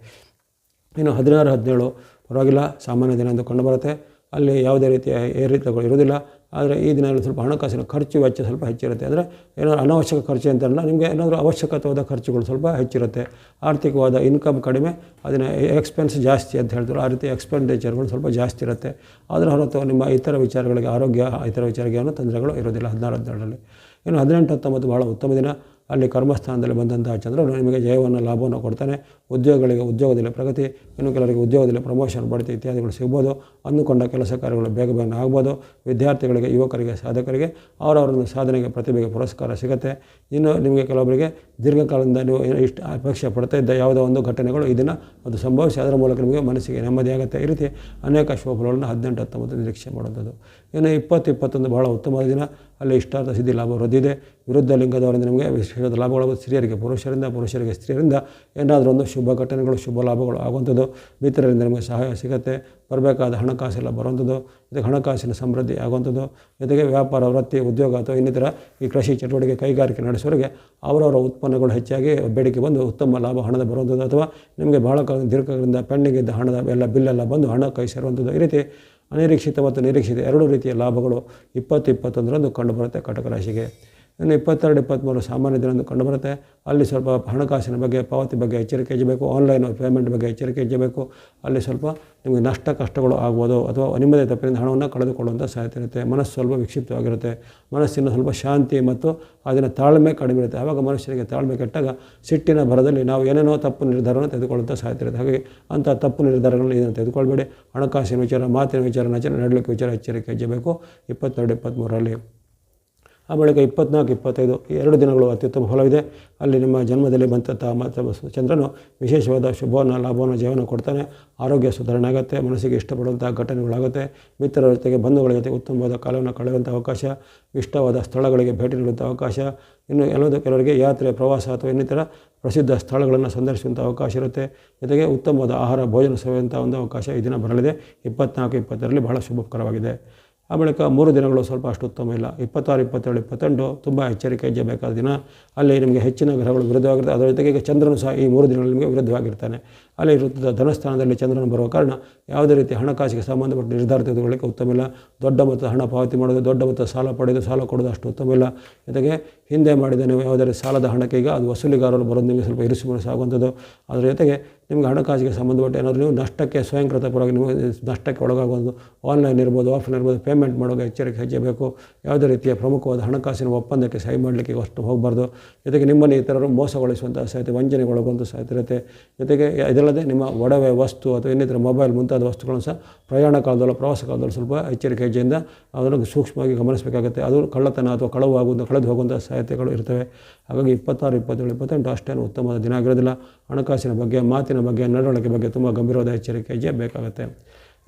ಇನ್ನು ಹದಿನಾರು, ಹದಿನೇಳು ಪರವಾಗಿಲ್ಲ. ಸಾಮಾನ್ಯ ದಿನ ಎಂದು ಕಂಡುಬರುತ್ತೆ ಅಲ್ಲಿ ಯಾವುದೇ ರೀತಿಯ ಏರಿತಗಳು ಇರೋದಿಲ್ಲ ಆದರೆ ಈ ದಿನಗಳಲ್ಲಿ ಸ್ವಲ್ಪ ಹಣಕಾಸಿನ ಖರ್ಚು ವೆಚ್ಚ ಸ್ವಲ್ಪ ಹೆಚ್ಚಿರುತ್ತೆ. ಅಂದರೆ ಏನಾದರೂ ಅನಾವಶ್ಯಕ ಖರ್ಚು ಅಂತಲ್ಲ ನಿಮಗೆ ಏನಾದರೂ ಅವಶ್ಯಕತೆವಾದ ಖರ್ಚುಗಳು ಸ್ವಲ್ಪ ಹೆಚ್ಚಿರುತ್ತೆ. ಆರ್ಥಿಕವಾದ ಇನ್ಕಮ್ ಕಡಿಮೆ, ಅದನ್ನು ಎಕ್ಸ್ಪೆನ್ಸ್ ಜಾಸ್ತಿ ಅಂತ ಹೇಳ್ತಾರೆ. ಆ ರೀತಿ ಎಕ್ಸ್ಪೆಂಡಿಚರ್ಗಳು ಸ್ವಲ್ಪ ಜಾಸ್ತಿ ಇರುತ್ತೆ. ಅದರ ಹೊರತು ನಿಮ್ಮ ಇತರ ವಿಚಾರಗಳಿಗೆ, ಆರೋಗ್ಯ, ಇತರ ವಿಚಾರಕ್ಕೆ ಏನೋ ತೊಂದರೆಗಳು ಇರೋದಿಲ್ಲ ಹದಿನಾರು ಹದಿನೇಳರಲ್ಲಿ ಇನ್ನು ಹದಿನೆಂಟು ಹತ್ತೊಂಬತ್ತು ಭಾಳ ಉತ್ತಮ ದಿನ. ಅಲ್ಲಿ ಕರ್ಮಸ್ಥಾನದಲ್ಲಿ ಬಂದಂತಹ ಚಂದ್ರನು ನಿಮಗೆ ಜಯವನ್ನು, ಲಾಭವನ್ನು ಕೊಡ್ತಾನೆ. ಉದ್ಯೋಗಗಳಿಗೆ ಉದ್ಯೋಗದಲ್ಲಿ ಪ್ರಗತಿ, ಇನ್ನು ಕೆಲವರಿಗೆ ಉದ್ಯೋಗದಲ್ಲಿ ಪ್ರಮೋಷನ್ ಬಡ್ತಿ ಇತ್ಯಾದಿಗಳು ಸಿಗ್ಬೋದು. ಅಂದುಕೊಂಡ ಕೆಲಸ ಕಾರ್ಯಗಳು ಬೇಗ ಬೇಗನೆ ಆಗ್ಬೋದು. ವಿದ್ಯಾರ್ಥಿಗಳಿಗೆ, ಯುವಕರಿಗೆ, ಸಾಧಕರಿಗೆ ಅವರವರ ಸಾಧನೆಗೆ, ಪ್ರತಿಭೆಗೆ ಪುರಸ್ಕಾರ ಸಿಗುತ್ತೆ. ಇನ್ನು ನಿಮಗೆ ಕೆಲವೊಬ್ಬರಿಗೆ ದೀರ್ಘಕಾಲದಿಂದ ನೀವು ಇಷ್ಟು ಅಪೇಕ್ಷೆ ಪಡ್ತಾ ಇದ್ದ ಯಾವುದೋ ಒಂದು ಘಟನೆಗಳು ಇದನ್ನು ಅದು ಸಂಭವಿಸಿ ಅದರ ಮೂಲಕ ನಿಮಗೆ ಮನಸ್ಸಿಗೆ ನೆಮ್ಮದಿಯಾಗುತ್ತೆ ಈ ರೀತಿ ಅನೇಕ ಶುಭಫಲಗಳನ್ನು ಹದಿನೆಂಟು ಹತ್ತೊಂಬತ್ತು ನಿರೀಕ್ಷೆ ಮಾಡುವಂಥದ್ದು. ಇನ್ನು ಇಪ್ಪತ್ತು ಇಪ್ಪತ್ತೊಂದು ಬಹಳ ಉತ್ತಮವಾದ ದಿನ. ಅಲ್ಲಿ ಇಷ್ಟಾರ್ಥ ಸಿದ್ಧಿ, ಲಾಭ ವೃದ್ಧಿದೆ ವಿರುದ್ಧ ಲಿಂಗದವರಿಂದ ನಿಮಗೆ ವಿಶೇಷವಾದ ಲಾಭಗಳು ಸ್ತ್ರೀಯರಿಗೆ ಪುರುಷರಿಂದ, ಪುರುಷರಿಗೆ, ಸ್ತ್ರೀಯರಿಂದ ಏನಾದರೂ ಒಂದು ಶುಭ ಘಟನೆಗಳು, ಶುಭ ಲಾಭಗಳು ಆಗುವಂಥದ್ದು. ಮಿತ್ರರಿಂದ ನಿಮಗೆ ಸಹಾಯ ಸಿಗುತ್ತೆ. ಬರಬೇಕಾದ ಹಣಕಾಸೆಲ್ಲ ಬರುವಂಥದ್ದು. ಜೊತೆಗೆ ಹಣಕಾಸಿನ ಸಮೃದ್ಧಿ ಆಗುವಂಥದ್ದು. ಜೊತೆಗೆ ವ್ಯಾಪಾರ, ವೃತ್ತಿ, ಉದ್ಯೋಗ ಅಥವಾ ಇನ್ನಿತರ ಈ ಕೃಷಿ ಚಟುವಟಿಕೆ ಕೈಗಾರಿಕೆ ನಡೆಸೋರಿಗೆ ಅವರವರ ಉತ್ಪನ್ನಗಳು ಹೆಚ್ಚಾಗಿ ಬೇಡಿಕೆ ಬಂದು ಉತ್ತಮ ಲಾಭ ಹಣದ ಬರುವಂಥದ್ದು. ಅಥವಾ ನಿಮಗೆ ಬಹಳ ದೀರ್ಘಕಾಲದಿಂದ ಪೆಂಡಿಂಗ್ ಇದ್ದ ಹಣದ ಎಲ್ಲ ಬಿಲ್ಲೆಲ್ಲ ಬಂದು ಹಣ ಕೈ ಸೇರುವಂಥದ್ದು ಈ ರೀತಿ ಅನಿರೀಕ್ಷಿತ ಮತ್ತು ನಿರೀಕ್ಷಿತ ಎರಡೂ ರೀತಿಯ ಲಾಭಗಳು ಇಪ್ಪತ್ತು ಇಪ್ಪತ್ತೊಂದರಂದು ಕಂಡುಬರುತ್ತೆ ಕಟಕ ರಾಶಿಗೆ. ಇನ್ನು ಇಪ್ಪತ್ತೆರಡು, ಇಪ್ಪತ್ತ್ಮೂರು ಸಾಮಾನ್ಯ ದಿನದಂದು ಕಂಡುಬರುತ್ತೆ ಅಲ್ಲಿ ಸ್ವಲ್ಪ ಹಣಕಾಸಿನ ಬಗ್ಗೆ, ಪಾವತಿ ಬಗ್ಗೆ ಎಚ್ಚರಿಕೆ ಹೆಚ್ಚಬೇಕು ಆನ್ಲೈನ್ ಪೇಮೆಂಟ್ ಬಗ್ಗೆ ಎಚ್ಚರಿಕೆ ಹೆಚ್ಚಬೇಕು ಅಲ್ಲಿ ಸ್ವಲ್ಪ ನಿಮಗೆ ನಷ್ಟ ಕಷ್ಟಗಳು ಆಗ್ಬೋದು ಅಥವಾ ನಿಮ್ಮದೇ ತಪ್ಪಿನಿಂದ ಹಣವನ್ನು ಕಳೆದುಕೊಳ್ಳುವಂಥ ಸಾಧ್ಯತೆ ಇರುತ್ತೆ. ಮನಸ್ಸು ಸ್ವಲ್ಪ ವಿಕ್ಷಿಪ್ತವಾಗಿರುತ್ತೆ. ಮನಸ್ಸಿನ ಸ್ವಲ್ಪ ಶಾಂತಿ ಮತ್ತು ಅದನ್ನು ತಾಳ್ಮೆ ಕಡಿಮೆ ಇರುತ್ತೆ. ಆವಾಗ ಮನುಷ್ಯನಿಗೆ ತಾಳ್ಮೆ ಕೆಟ್ಟಾಗ ಸಿಟ್ಟಿನ ಭರದಲ್ಲಿ ನಾವು ಏನೇನೋ ತಪ್ಪು ನಿರ್ಧಾರವನ್ನು ತೆಗೆದುಕೊಳ್ಳುವಂಥ ಸಾಧ್ಯತೆ ಇರುತ್ತೆ. ಹಾಗೆ ಅಂಥ ತಪ್ಪು ನಿರ್ಧಾರಗಳನ್ನು ಇದನ್ನು ತೆಗೆದುಕೊಳ್ಬೇಡಿ. ಹಣಕಾಸಿನ ವಿಚಾರ, ಮಾತಿನ ವಿಚಾರ ನಚನೆ ನಡಲಿಕ್ಕೆ ವಿಚಾರ ಎಚ್ಚರಿಕೆ ಹೆಚ್ಚಬೇಕು ಇಪ್ಪತ್ತೆರಡು, ಇಪ್ಪತ್ತ್ಮೂರರಲ್ಲಿ ಆ ಬಳಿಕ ಇಪ್ಪತ್ನಾಲ್ಕು, ಇಪ್ಪತ್ತೈದು, ಎರಡು ದಿನಗಳು ಅತ್ಯುತ್ತಮ ಫಲವಿದೆ. ಅಲ್ಲಿ ನಿಮ್ಮ ಜನ್ಮದಲ್ಲಿ ಬಂದಂಥ ಮತ್ತು ಚಂದ್ರನು ವಿಶೇಷವಾದ ಶುಭವನ್ನು, ಲಾಭವನ್ನು ಜೀವನ ಕೊಡ್ತಾನೆ. ಆರೋಗ್ಯ ಸುಧಾರಣೆ ಆಗುತ್ತೆ ಮನಸ್ಸಿಗೆ ಇಷ್ಟಪಡುವಂಥ ಘಟನೆಗಳಾಗುತ್ತೆ. ಮಿತ್ರರ ಜೊತೆಗೆ ಬಂಧುಗಳ ಜೊತೆ ಉತ್ತಮವಾದ ಕಾಲವನ್ನು ಕಳೆಯುವಂಥ ಅವಕಾಶ, ಇಷ್ಟವಾದ ಸ್ಥಳಗಳಿಗೆ ಭೇಟಿ ನೀಡುವಂಥ ಅವಕಾಶ. ಇನ್ನು ಎಲ್ಲದೂ ಕೆಲವರಿಗೆ ಯಾತ್ರೆ, ಪ್ರವಾಸ ಅಥವಾ ಇನ್ನಿತರ ಪ್ರಸಿದ್ಧ ಸ್ಥಳಗಳನ್ನು ಸಂದರ್ಶಿಸುವಂಥ ಅವಕಾಶ ಇರುತ್ತೆ. ಜೊತೆಗೆ ಉತ್ತಮವಾದ ಆಹಾರ, ಭೋಜನ ಸೇವೆಯಂಥ ಒಂದು ಅವಕಾಶ ಈ ದಿನ ಬರಲಿದೆ. ಇಪ್ಪತ್ನಾಲ್ಕು, ಇಪ್ಪತ್ತರಲ್ಲಿ ಬಹಳ ಶುಭಕರವಾಗಿದೆ. ಆ ಬಳಿಕ ಮೂರು ದಿನಗಳು ಸ್ವಲ್ಪ ಅಷ್ಟು ಉತ್ತಮ ಇಲ್ಲ. ಇಪ್ಪತ್ತಾರು, ಇಪ್ಪತ್ತೇಳು, ಇಪ್ಪತ್ತೆಂಟು ತುಂಬ ಎಚ್ಚರಿಕೆ ಹೆಜ್ಜೆ ಬೇಕಾದ ದಿನ. ಅಲ್ಲಿ ನಿಮಗೆ ಹೆಚ್ಚಿನ ಗ್ರಹಗಳು ವಿರುದ್ಧವಾಗಿರುತ್ತೆ ಅದರ ಜೊತೆಗೆ ಚಂದ್ರನು ಸಹ ಈ ಮೂರು ದಿನಗಳಲ್ಲಿ ನಿಮಗೆ ವಿರುದ್ಧವಾಗಿರ್ತಾನೆ. ಅಲ್ಲಿ ಇರುತ್ತದೆ ಧನಸ್ಥಾನದಲ್ಲಿ ಚಂದ್ರನು ಬರುವ ಕಾರಣ ಯಾವುದೇ ರೀತಿ ಹಣಕಾಸಿಗೆ ಸಂಬಂಧಪಟ್ಟ ನಿರ್ಧಾರ ತೆಗೆದುಕೊಳ್ಳಿಕ್ಕೆ ಉತ್ತಮ ಇಲ್ಲ. ದೊಡ್ಡ ಮೊತ್ತ ಹಣ ಪಾವತಿ ಮಾಡೋದು, ದೊಡ್ಡ ಮೊತ್ತ ಸಾಲ ಪಡೆದು ಸಾಲ ಕೊಡೋದು ಅಷ್ಟು ಉತ್ತಮ ಇಲ್ಲ. ಜೊತೆಗೆ ಹಿಂದೆ ಮಾಡಿದ ನೀವು ಯಾವುದೇ ಸಾಲದ ಹಣಕ್ಕೆ ಅದು ವಸೂಲಿಗಾರರು ಬರೋದು ನಿಮಗೆ ಸ್ವಲ್ಪ ಇರಿಸಿ ಮುರಿಸು ಆಗುವಂಥದ್ದು ಅದರ ಜೊತೆಗೆ ನಿಮಗೆ ಹಣಕಾಸಿಗೆ ಸಂಬಂಧಪಟ್ಟ ಏನಾದರೂ ನೀವು ನಷ್ಟಕ್ಕೆ ಸ್ವಯಂಕೃತಪರವಾಗಿ ನಿಮಗೆ ನಷ್ಟಕ್ಕೆ ಒಳಗಾಗುವುದು ಆನ್ಲೈನ್ ಇರ್ಬೋದು, ಆಫ್ಲೈನ್ ಇರ್ಬೋದು, ಪೇಮೆಂಟ್ ಮಾಡುವಾಗ ಎಚ್ಚರಿಕೆ ಹೆಜ್ಜೆ ಬೇಕು ಯಾವುದೇ ರೀತಿಯ ಪ್ರಮುಖವಾದ ಹಣಕಾಸಿನ ಒಪ್ಪಂದಕ್ಕೆ ಸಹಿ ಮಾಡಲಿಕ್ಕೆ ಅಷ್ಟು ಹೋಗಬಾರ್ದು. ಜೊತೆಗೆ ನಿಮ್ಮನ್ನು ಇತರರು ಮೋಸಗೊಳಿಸುವಂಥ ಸಾಧ್ಯತೆ ವಂಚನೆಗೊಳಗುವಂಥ ಸಾಧ್ಯತೆ ಇರುತ್ತೆ. ಜೊತೆಗೆ ಇದಲ್ಲದೆ ನಿಮ್ಮ ಒಡವೆ ವಸ್ತು ಅಥವಾ ಇನ್ನಿತರ ಮೊಬೈಲ್ ಮುಂತಾದ ವಸ್ತುಗಳನ್ನು ಸಹ ಪ್ರಯಾಣ ಕಾಲದಲ್ಲೂ, ಪ್ರವಾಸ ಕಾಲದಲ್ಲೂ ಸ್ವಲ್ಪ ಎಚ್ಚರಿಕೆ ಹೆಜ್ಜೆಯಿಂದ ಅದನ್ನು ಸೂಕ್ಷ್ಮವಾಗಿ ಗಮನಿಸಬೇಕಾಗುತ್ತೆ. ಅದು ಕಳ್ಳತನ ಅಥವಾ ಕಳವು ಆಗುವಂಥ ಕಳೆದು ಹೋಗುವಂಥ ಸಾಧ್ಯತೆಗಳು ಇರ್ತವೆ. ಹಾಗಾಗಿ ಇಪ್ಪತ್ತಾರು, ಇಪ್ಪತ್ತೇಳು, ಇಪ್ಪತ್ತೆಂಟು ಅಷ್ಟೇನು ಉತ್ತಮವಾದ ದಿನ ಆಗಿರೋದಿಲ್ಲ. ಹಣಕಾಸಿನ ಬಗ್ಗೆ, ಮಾತಿನ ಬಗ್ಗೆ, ನಡವಳಿಕೆ ಬಗ್ಗೆ ತುಂಬ ಗಂಭೀರವಾದ ಎಚ್ಚರಿಕೆ, ಹೆಜ್ಜೆ ಬೇಕಾಗುತ್ತೆ.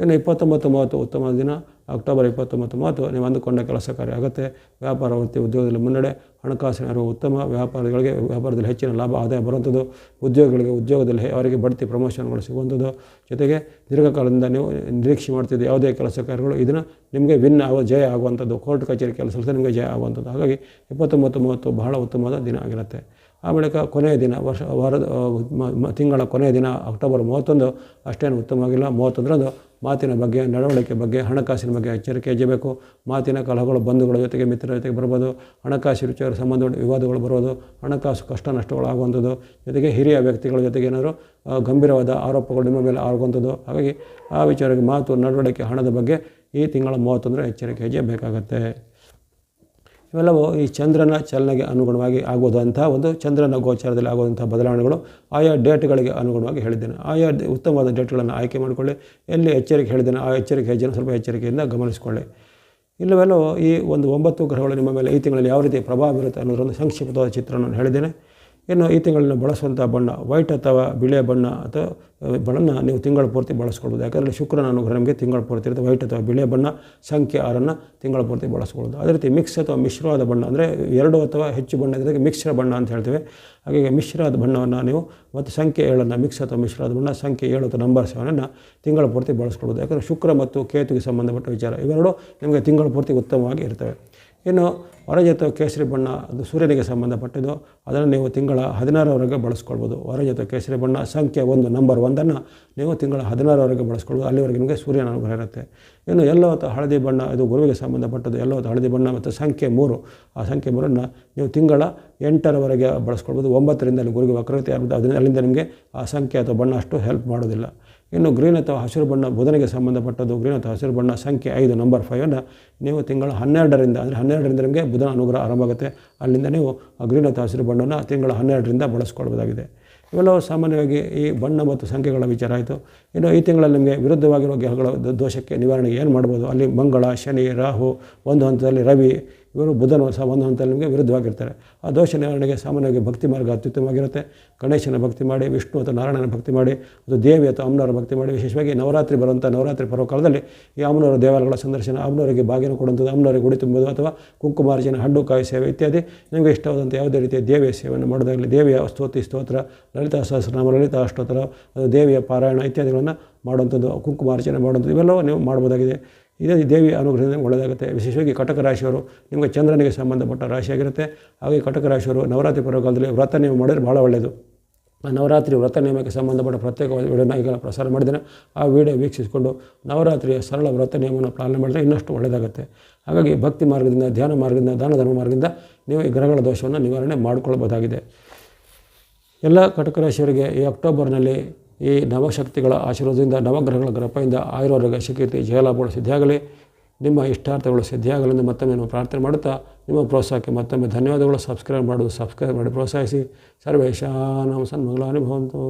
ಇನ್ನು ಇಪ್ಪತ್ತೊಂಬತ್ತು ಮೂವತ್ತು ಉತ್ತಮ ದಿನ. ಅಕ್ಟೋಬರ್ ಇಪ್ಪತ್ತೊಂಬತ್ತು ಮೂವತ್ತು ನೀವು ಅಂದುಕೊಂಡ ಕೆಲಸ ಕಾರ್ಯ ಆಗುತ್ತೆ. ವ್ಯಾಪಾರ ವೃತ್ತಿ ಉದ್ಯೋಗದಲ್ಲಿ ಮುನ್ನಡೆ, ಹಣಕಾಸಿನ ಅರಿವು ಉತ್ತಮ. ವ್ಯಾಪಾರಿಗಳಿಗೆ, ವ್ಯಾಪಾರದಲ್ಲಿ ಹೆಚ್ಚಿನ ಲಾಭ, ಆದಾಯ ಬರುವಂಥದ್ದು. ಉದ್ಯೋಗಿಗಳಿಗೆ, ಉದ್ಯೋಗದಲ್ಲಿ ಅವರಿಗೆ ಬಡ್ತಿ ಪ್ರಮೋಷನ್ಗಳು ಸಿಗುವಂಥದ್ದು. ಜೊತೆಗೆ ದೀರ್ಘಕಾಲದಿಂದ ನೀವು ನಿರೀಕ್ಷೆ ಮಾಡ್ತಿದ್ದ ಯಾವುದೇ ಕೆಲಸ ಕಾರ್ಯಗಳು ಇದನ್ನು ನಿಮಗೆ ವಿನ್ ಆಗೋ ಜಯ ಆಗುವಂಥದ್ದು. ಕೋರ್ಟ್ ಕಚೇರಿ ಕೆಲಸ ನಿಮಗೆ ಜಯ ಆಗುವಂಥದ್ದು. ಹಾಗಾಗಿ ಇಪ್ಪತ್ತೊಂಬತ್ತು ಮೂವತ್ತು ಬಹಳ ಉತ್ತಮವಾದ ದಿನ ಆಗಿರುತ್ತೆ. ಆ ಬಳಿಕ ಕೊನೆಯ ದಿನ, ವರ್ಷ, ವಾರದ ತಿಂಗಳ ಕೊನೆಯ ದಿನ, ಅಕ್ಟೋಬರ್ ಮೂವತ್ತೊಂದು ಅಷ್ಟೇನು ಉತ್ತಮವಾಗಿಲ್ಲ. ಮೂವತ್ತೊಂದರಂದು ಮಾತಿನ ಬಗ್ಗೆ, ನಡವಳಿಕೆ ಬಗ್ಗೆ, ಹಣಕಾಸಿನ ಬಗ್ಗೆ ಎಚ್ಚರಿಕೆ ಹೆಜ್ಜಬೇಕು ಮಾತಿನ ಕಲಹಗಳು, ಬಂಧುಗಳ ಜೊತೆಗೆ ಮಿತ್ರರ ಜೊತೆಗೆ ಬರ್ಬೋದು ಹಣಕಾಸು ವಿಚಾರ ಸಂಬಂಧ ವಿವಾದಗಳು ಬರೋದು ಹಣಕಾಸು ಕಷ್ಟ ನಷ್ಟಗಳಾಗುವಂಥದ್ದು ಜೊತೆಗೆ ಹಿರಿಯ ವ್ಯಕ್ತಿಗಳ ಜೊತೆಗೆ ಏನಾದರೂ ಗಂಭೀರವಾದ ಆರೋಪಗಳು ನಿಮ್ಮ ಮೇಲೆ ಆಗುವಂಥದ್ದು. ಹಾಗಾಗಿ ಆ ವಿಚಾರಕ್ಕೆ ಮಾತು, ನಡವಳಿಕೆ, ಹಣದ ಬಗ್ಗೆ ಈ ತಿಂಗಳ ಮೂವತ್ತೊಂದರ ಎಚ್ಚರಿಕೆ ಹೆಜ್ಜೆ ಬೇಕಾಗುತ್ತೆ. ಇವೆಲ್ಲವೂ ಈ ಚಂದ್ರನ ಚಲನೆಗೆ ಅನುಗುಣವಾಗಿ ಆಗುವುದಂಥ ಒಂದು ಚಂದ್ರನ ಗೋಚಾರದಲ್ಲಿ ಆಗುವಂಥ ಬದಲಾವಣೆಗಳು ಆಯಾ ಡೇಟ್ಗಳಿಗೆ ಅನುಗುಣವಾಗಿ ಹೇಳಿದ್ದೇನೆ. ಆಯಾ ಉತ್ತಮವಾದ ಡೇಟ್ಗಳನ್ನು ಆಯ್ಕೆ ಮಾಡಿಕೊಳ್ಳಿ. ಎಲ್ಲಿ ಎಚ್ಚರಿಕೆ ಹೇಳಿದ್ದೇನೆ, ಆ ಎಚ್ಚರಿಕೆ ಹೆಜ್ಜೆನ ಸ್ವಲ್ಪ ಎಚ್ಚರಿಕೆಯಿಂದ ಗಮನಿಸಿಕೊಳ್ಳಿ. ಇಲ್ಲವೆಲ್ಲವೂ ಈ ಒಂದು ಒಂಬತ್ತು ಗ್ರಹಗಳು ನಿಮ್ಮ ಮೇಲೆ ಈ ತಿಂಗಳಲ್ಲಿ ಯಾವ ರೀತಿ ಪ್ರಭಾವ ಬೀರುತ್ತೆ ಅನ್ನೋದೊಂದು ಸಂಕ್ಷಿಪ್ತವಾದ ಚಿತ್ರವನ್ನು ಹೇಳಿದ್ದೇನೆ. ಇನ್ನು ಈ ತಿಂಗಳಲ್ಲಿ ಬಳಸುವಂಥ ಬಣ್ಣ ವೈಟ್ ಅಥವಾ ಬಿಳಿಯ ಬಣ್ಣ ಅಥವಾ ಬಣ್ಣ ನೀವು ತಿಂಗಳ ಪೂರ್ತಿ ಬಳಸ್ಕೊಳ್ಬೋದು. ಯಾಕಂದರೆ ಶುಕ್ರನ ಅನುಗ್ರಹ ನಮಗೆ ತಿಂಗಳ ಪೂರ್ತಿ ಇರುತ್ತೆ. ವೈಟ್ ಅಥವಾ ಬಿಳಿಯ ಬಣ್ಣ, ಸಂಖ್ಯೆ ಆರನ್ನು ತಿಂಗಳ ಪೂರ್ತಿ ಬಳಸ್ಕೊಳ್ಬೋದು. ಅದೇ ರೀತಿ ಮಿಕ್ಸ್ ಅಥವಾ ಮಿಶ್ರವಾದ ಬಣ್ಣ ಅಂದರೆ ಎರಡು ಅಥವಾ ಹೆಚ್ಚು ಬಣ್ಣ ಇದಕ್ಕೆ ಮಿಕ್ಸ್ರ ಬಣ್ಣ ಅಂತ ಹೇಳ್ತೇವೆ. ಹಾಗಾಗಿ ಮಿಶ್ರದ ಬಣ್ಣವನ್ನು ನೀವು ಮತ್ತು ಸಂಖ್ಯೆ ಏಳನ್ನು ಮಿಕ್ಸ್ ಅಥವಾ ಮಿಶ್ರದ ಬಣ್ಣ, ಸಂಖ್ಯೆ ಏಳು ಅಥವಾ ನಂಬರ್ ಸೆವೆನನ್ನು ತಿಂಗಳ ಪೂರ್ತಿ ಬಳಸ್ಕೊಳ್ಬೋದು. ಯಾಕಂದರೆ ಶುಕ್ರ ಮತ್ತು ಕೇತುಗೆ ಸಂಬಂಧಪಟ್ಟ ವಿಚಾರ ಇವೆರಡೂ ನಿಮಗೆ ತಿಂಗಳ ಪೂರ್ತಿ ಉತ್ತಮವಾಗಿ ಇರ್ತವೆ. ಇನ್ನು ಹೊರಜತ ಕೇಸರಿ ಬಣ್ಣ ಅದು ಸೂರ್ಯನಿಗೆ ಸಂಬಂಧಪಟ್ಟಿದ್ದು. ಅದನ್ನು ನೀವು ತಿಂಗಳ ಹದಿನಾರವರೆಗೆ ಬಳಸ್ಕೊಳ್ಬೋದು. ಹೊರಜತ ಕೇಸರಿ ಬಣ್ಣ ಸಂಖ್ಯೆ ಒಂದು ನಂಬರ್ ಒಂದನ್ನು ನೀವು ತಿಂಗಳ ಹದಿನಾರವರೆಗೆ ಬಳಸ್ಕೊಳ್ಬೋದು. ಅಲ್ಲಿವರೆಗೆ ನಿಮಗೆ ಸೂರ್ಯನ ಅನುಗ್ರಹ ಇರುತ್ತೆ. ಇನ್ನು ಎಲ್ಲೋ ಅಥವಾ ಹಳದಿ ಬಣ್ಣ, ಇದು ಗುರುವಿಗೆ ಸಂಬಂಧಪಟ್ಟದ್ದು. ಎಲ್ಲೋ ಹೊತ್ತು ಹಳದಿ ಬಣ್ಣ ಮತ್ತು ಸಂಖ್ಯೆ ಮೂರು. ಆ ಸಂಖ್ಯೆ ಮೂರನ್ನು ನೀವು ತಿಂಗಳ ಎಂಟರವರೆಗೆ ಬಳಸ್ಕೊಳ್ಬೋದು. ಒಂಬತ್ತರಿಂದ ಅಲ್ಲಿ ಗುರುವಿಗೆ ವಕ್ರತೆ ಆಗುತ್ತೆ ಅದರಿಂದ ಅಲ್ಲಿಂದ ನಿಮಗೆ ಆ ಸಂಖ್ಯೆ ಅಥವಾ ಬಣ್ಣ ಅಷ್ಟು ಹೆಲ್ಪ್ ಮಾಡೋದಿಲ್ಲ. ಇನ್ನು ಗ್ರೀನ್ ಅಥವಾ ಹಸಿರು ಬಣ್ಣ ಬುಧನಿಗೆ ಸಂಬಂಧಪಟ್ಟದ್ದು, ಗ್ರೀನ್ ಅಥವಾ ಹಸಿರು ಬಣ್ಣ ಸಂಖ್ಯೆ ಐದು ನಂಬರ್ ಫೈವನ್ನು ನೀವು ತಿಂಗಳ ಹನ್ನೆರಡರಿಂದ, ಅಂದರೆ ಹನ್ನೆರಡರಿಂದ ನಿಮಗೆ ಬುಧನ ಅನುಗ್ರಹ ಆರಂಭ ಆಗುತ್ತೆ ಅಲ್ಲಿಂದ ನೀವು ಆ ಗ್ರೀನ್ ಅಥವಾ ಹಸಿರು ಬಣ್ಣವನ್ನು ತಿಂಗಳ ಹನ್ನೆರಡರಿಂದ ಬಳಸ್ಕೊಳ್ಬೋದಾಗಿದೆ. ಇವೆಲ್ಲವೂ ಸಾಮಾನ್ಯವಾಗಿ ಈ ಬಣ್ಣ ಮತ್ತು ಸಂಖ್ಯೆಗಳ ವಿಚಾರ ಆಯಿತು. ಇನ್ನು ಈ ತಿಂಗಳಲ್ಲಿ ನಿಮಗೆ ವಿರುದ್ಧವಾಗಿರುವ ಗ್ರಹಗಳ ದೋಷಕ್ಕೆ ನಿವಾರಣೆಗೆ ಏನು ಮಾಡ್ಬೋದು? ಅಲ್ಲಿ ಮಂಗಳ, ಶನಿ, ರಾಹು, ಒಂದು ಹಂತದಲ್ಲಿ ರವಿ ಇವರು ಬುಧನ ಸಹ ಒಂದು ಹಂತದಲ್ಲಿ ನಿಮಗೆ ವಿರುದ್ಧವಾಗಿರ್ತಾರೆ. ಆ ದೋಷ ನಿವಾರಣೆಗೆ ಸಾಮಾನ್ಯವಾಗಿ ಭಕ್ತಿ ಮಾರ್ಗ ಅತ್ಯುತ್ತಮವಾಗಿರುತ್ತೆ. ಗಣೇಶನ ಭಕ್ತಿ ಮಾಡಿ, ವಿಷ್ಣು ಅಥವಾ ನಾರಾಯಣನ ಭಕ್ತಿ ಮಾಡಿ, ಅದು ದೇವಿ ಅಥವಾ ಅಮ್ಮನವರ ಭಕ್ತಿ ಮಾಡಿ, ವಿಶೇಷವಾಗಿ ನವರಾತ್ರಿ ಬರುವಂಥ ನವರಾತ್ರಿ ಪರ್ವಕಾಲದಲ್ಲಿ ಈ ಅಮ್ಮನವರ ದೇವಾಲಯಗಳ ಸಂದರ್ಶನ, ಅಮ್ಮನವರಿಗೆ ಬಾಗಿನ ಕೊಡುವಂಥದ್ದು, ಅಮ್ಮನವರಿಗೆ ಗುಡಿ ತುಂಬುವುದು ಅಥವಾ ಕುಂಕುಮಾರ್ಜನ, ಹಣ್ಣು, ಕಾಯಿ ಸೇವೆ ಇತ್ಯಾದಿ ನಿಮಗೆ ಇಷ್ಟವಾದಂಥ ಯಾವುದೇ ರೀತಿಯ ದೇವಿಯ ಸೇವೆಯನ್ನು ಮಾಡೋದಾಗಲಿ ದೇವಿಯ ಸ್ತೋತಿ, ಸ್ತೋತ್ರ, ಲಲಿತಾ ಸಹಸ್ರನಾಮ, ಲಲಿತಾ ಅಷ್ಟೋತ್ತರ ದೇವಿಯ ಪಾರಾಯಣ ಇತ್ಯಾದಿಗಳನ್ನು ಮಾಡುವಂಥದ್ದು, ಕುಂಕುಮಾರ್ಜನೆ ಮಾಡುವಂಥದ್ದು, ಇವೆಲ್ಲವೂ ನೀವು ಮಾಡ್ಬೋದಾಗಿದೆ ಇದೇ ದೇವಿ ಅನುಗ್ರಹದಿಂದ ಒಳ್ಳೆಯದಾಗುತ್ತೆ. ವಿಶೇಷವಾಗಿ ಕಟಕ ರಾಶಿಯವರು ನಿಮಗೆ ಚಂದ್ರನಿಗೆ ಸಂಬಂಧಪಟ್ಟ ರಾಶಿಯಾಗಿರುತ್ತೆ. ಹಾಗೆ ಕಟಕ ರಾಶಿಯವರು ನವರಾತ್ರಿ ಪರ್ವಕಾಲದಲ್ಲಿ ವ್ರತ ನೀವು ಮಾಡಿದ್ರೆ ಭಾಳ ಒಳ್ಳೆಯದು ನವರಾತ್ರಿ ವ್ರತ ನಿಯಮಕ್ಕೆ ಸಂಬಂಧಪಟ್ಟ ಪ್ರತ್ಯೇಕವಾದ ವಿಡಿಯೋನ ಈಗ ಪ್ರಸಾರ ಮಾಡಿದ್ದೇನೆ. ಆ ವಿಡಿಯೋ ವೀಕ್ಷಿಸಿಕೊಂಡು ನವರಾತ್ರಿಯ ಸರಳ ವ್ರತ ನಿಯಮವನ್ನು ಪಾಲನೆ ಮಾಡಿದ್ರೆ ಇನ್ನಷ್ಟು ಒಳ್ಳೆಯದಾಗುತ್ತೆ. ಹಾಗಾಗಿ ಭಕ್ತಿ ಮಾರ್ಗದಿಂದ, ಧ್ಯಾನ ಮಾರ್ಗದಿಂದ, ದಾನ ಧರ್ಮ ಮಾರ್ಗದಿಂದ ನೀವು ಈ ಗ್ರಹಗಳ ದೋಷವನ್ನು ನಿವಾರಣೆ ಮಾಡಿಕೊಳ್ಳಬಹುದಾಗಿದೆ ಎಲ್ಲ ಕಟಕ ರಾಶಿಯವರಿಗೆ ಈ ಅಕ್ಟೋಬರ್ನಲ್ಲಿ ಈ ನವಶಕ್ತಿಗಳ ಆಶೀರ್ವಾದದಿಂದ, ನವಗ್ರಹಗಳ ಗ್ರಹದಿಂದ ಆಯುರ್ವೇದ ಶಕ್ತಿ ಜಯಲಾಭಗಳು ಸಿದ್ಧಿಯಾಗಲಿ. ನಿಮ್ಮ ಇಷ್ಟಾರ್ಥಗಳು ಸಿದ್ಧಿಯಾಗಲಿ ಎಂದು ಮತ್ತೊಮ್ಮೆ ನಾನು ಪ್ರಾರ್ಥನೆ ಮಾಡುತ್ತಾ, ನಿಮ್ಮ ಪ್ರೋತ್ಸಾಹಕ್ಕೆ ಮತ್ತೊಮ್ಮೆ ಧನ್ಯವಾದಗಳು. ಸಬ್ಸ್ಕ್ರೈಬ್ ಮಾಡೋದು ಸಬ್ಸ್ಕ್ರೈಬ್ ಮಾಡಿ ಪ್ರೋತ್ಸಾಹಿಸಿ. ಸರ್ವೇಶಾನಾಂ ಸನ್ಮಂಗಲಾನಿ ಭವಂತು.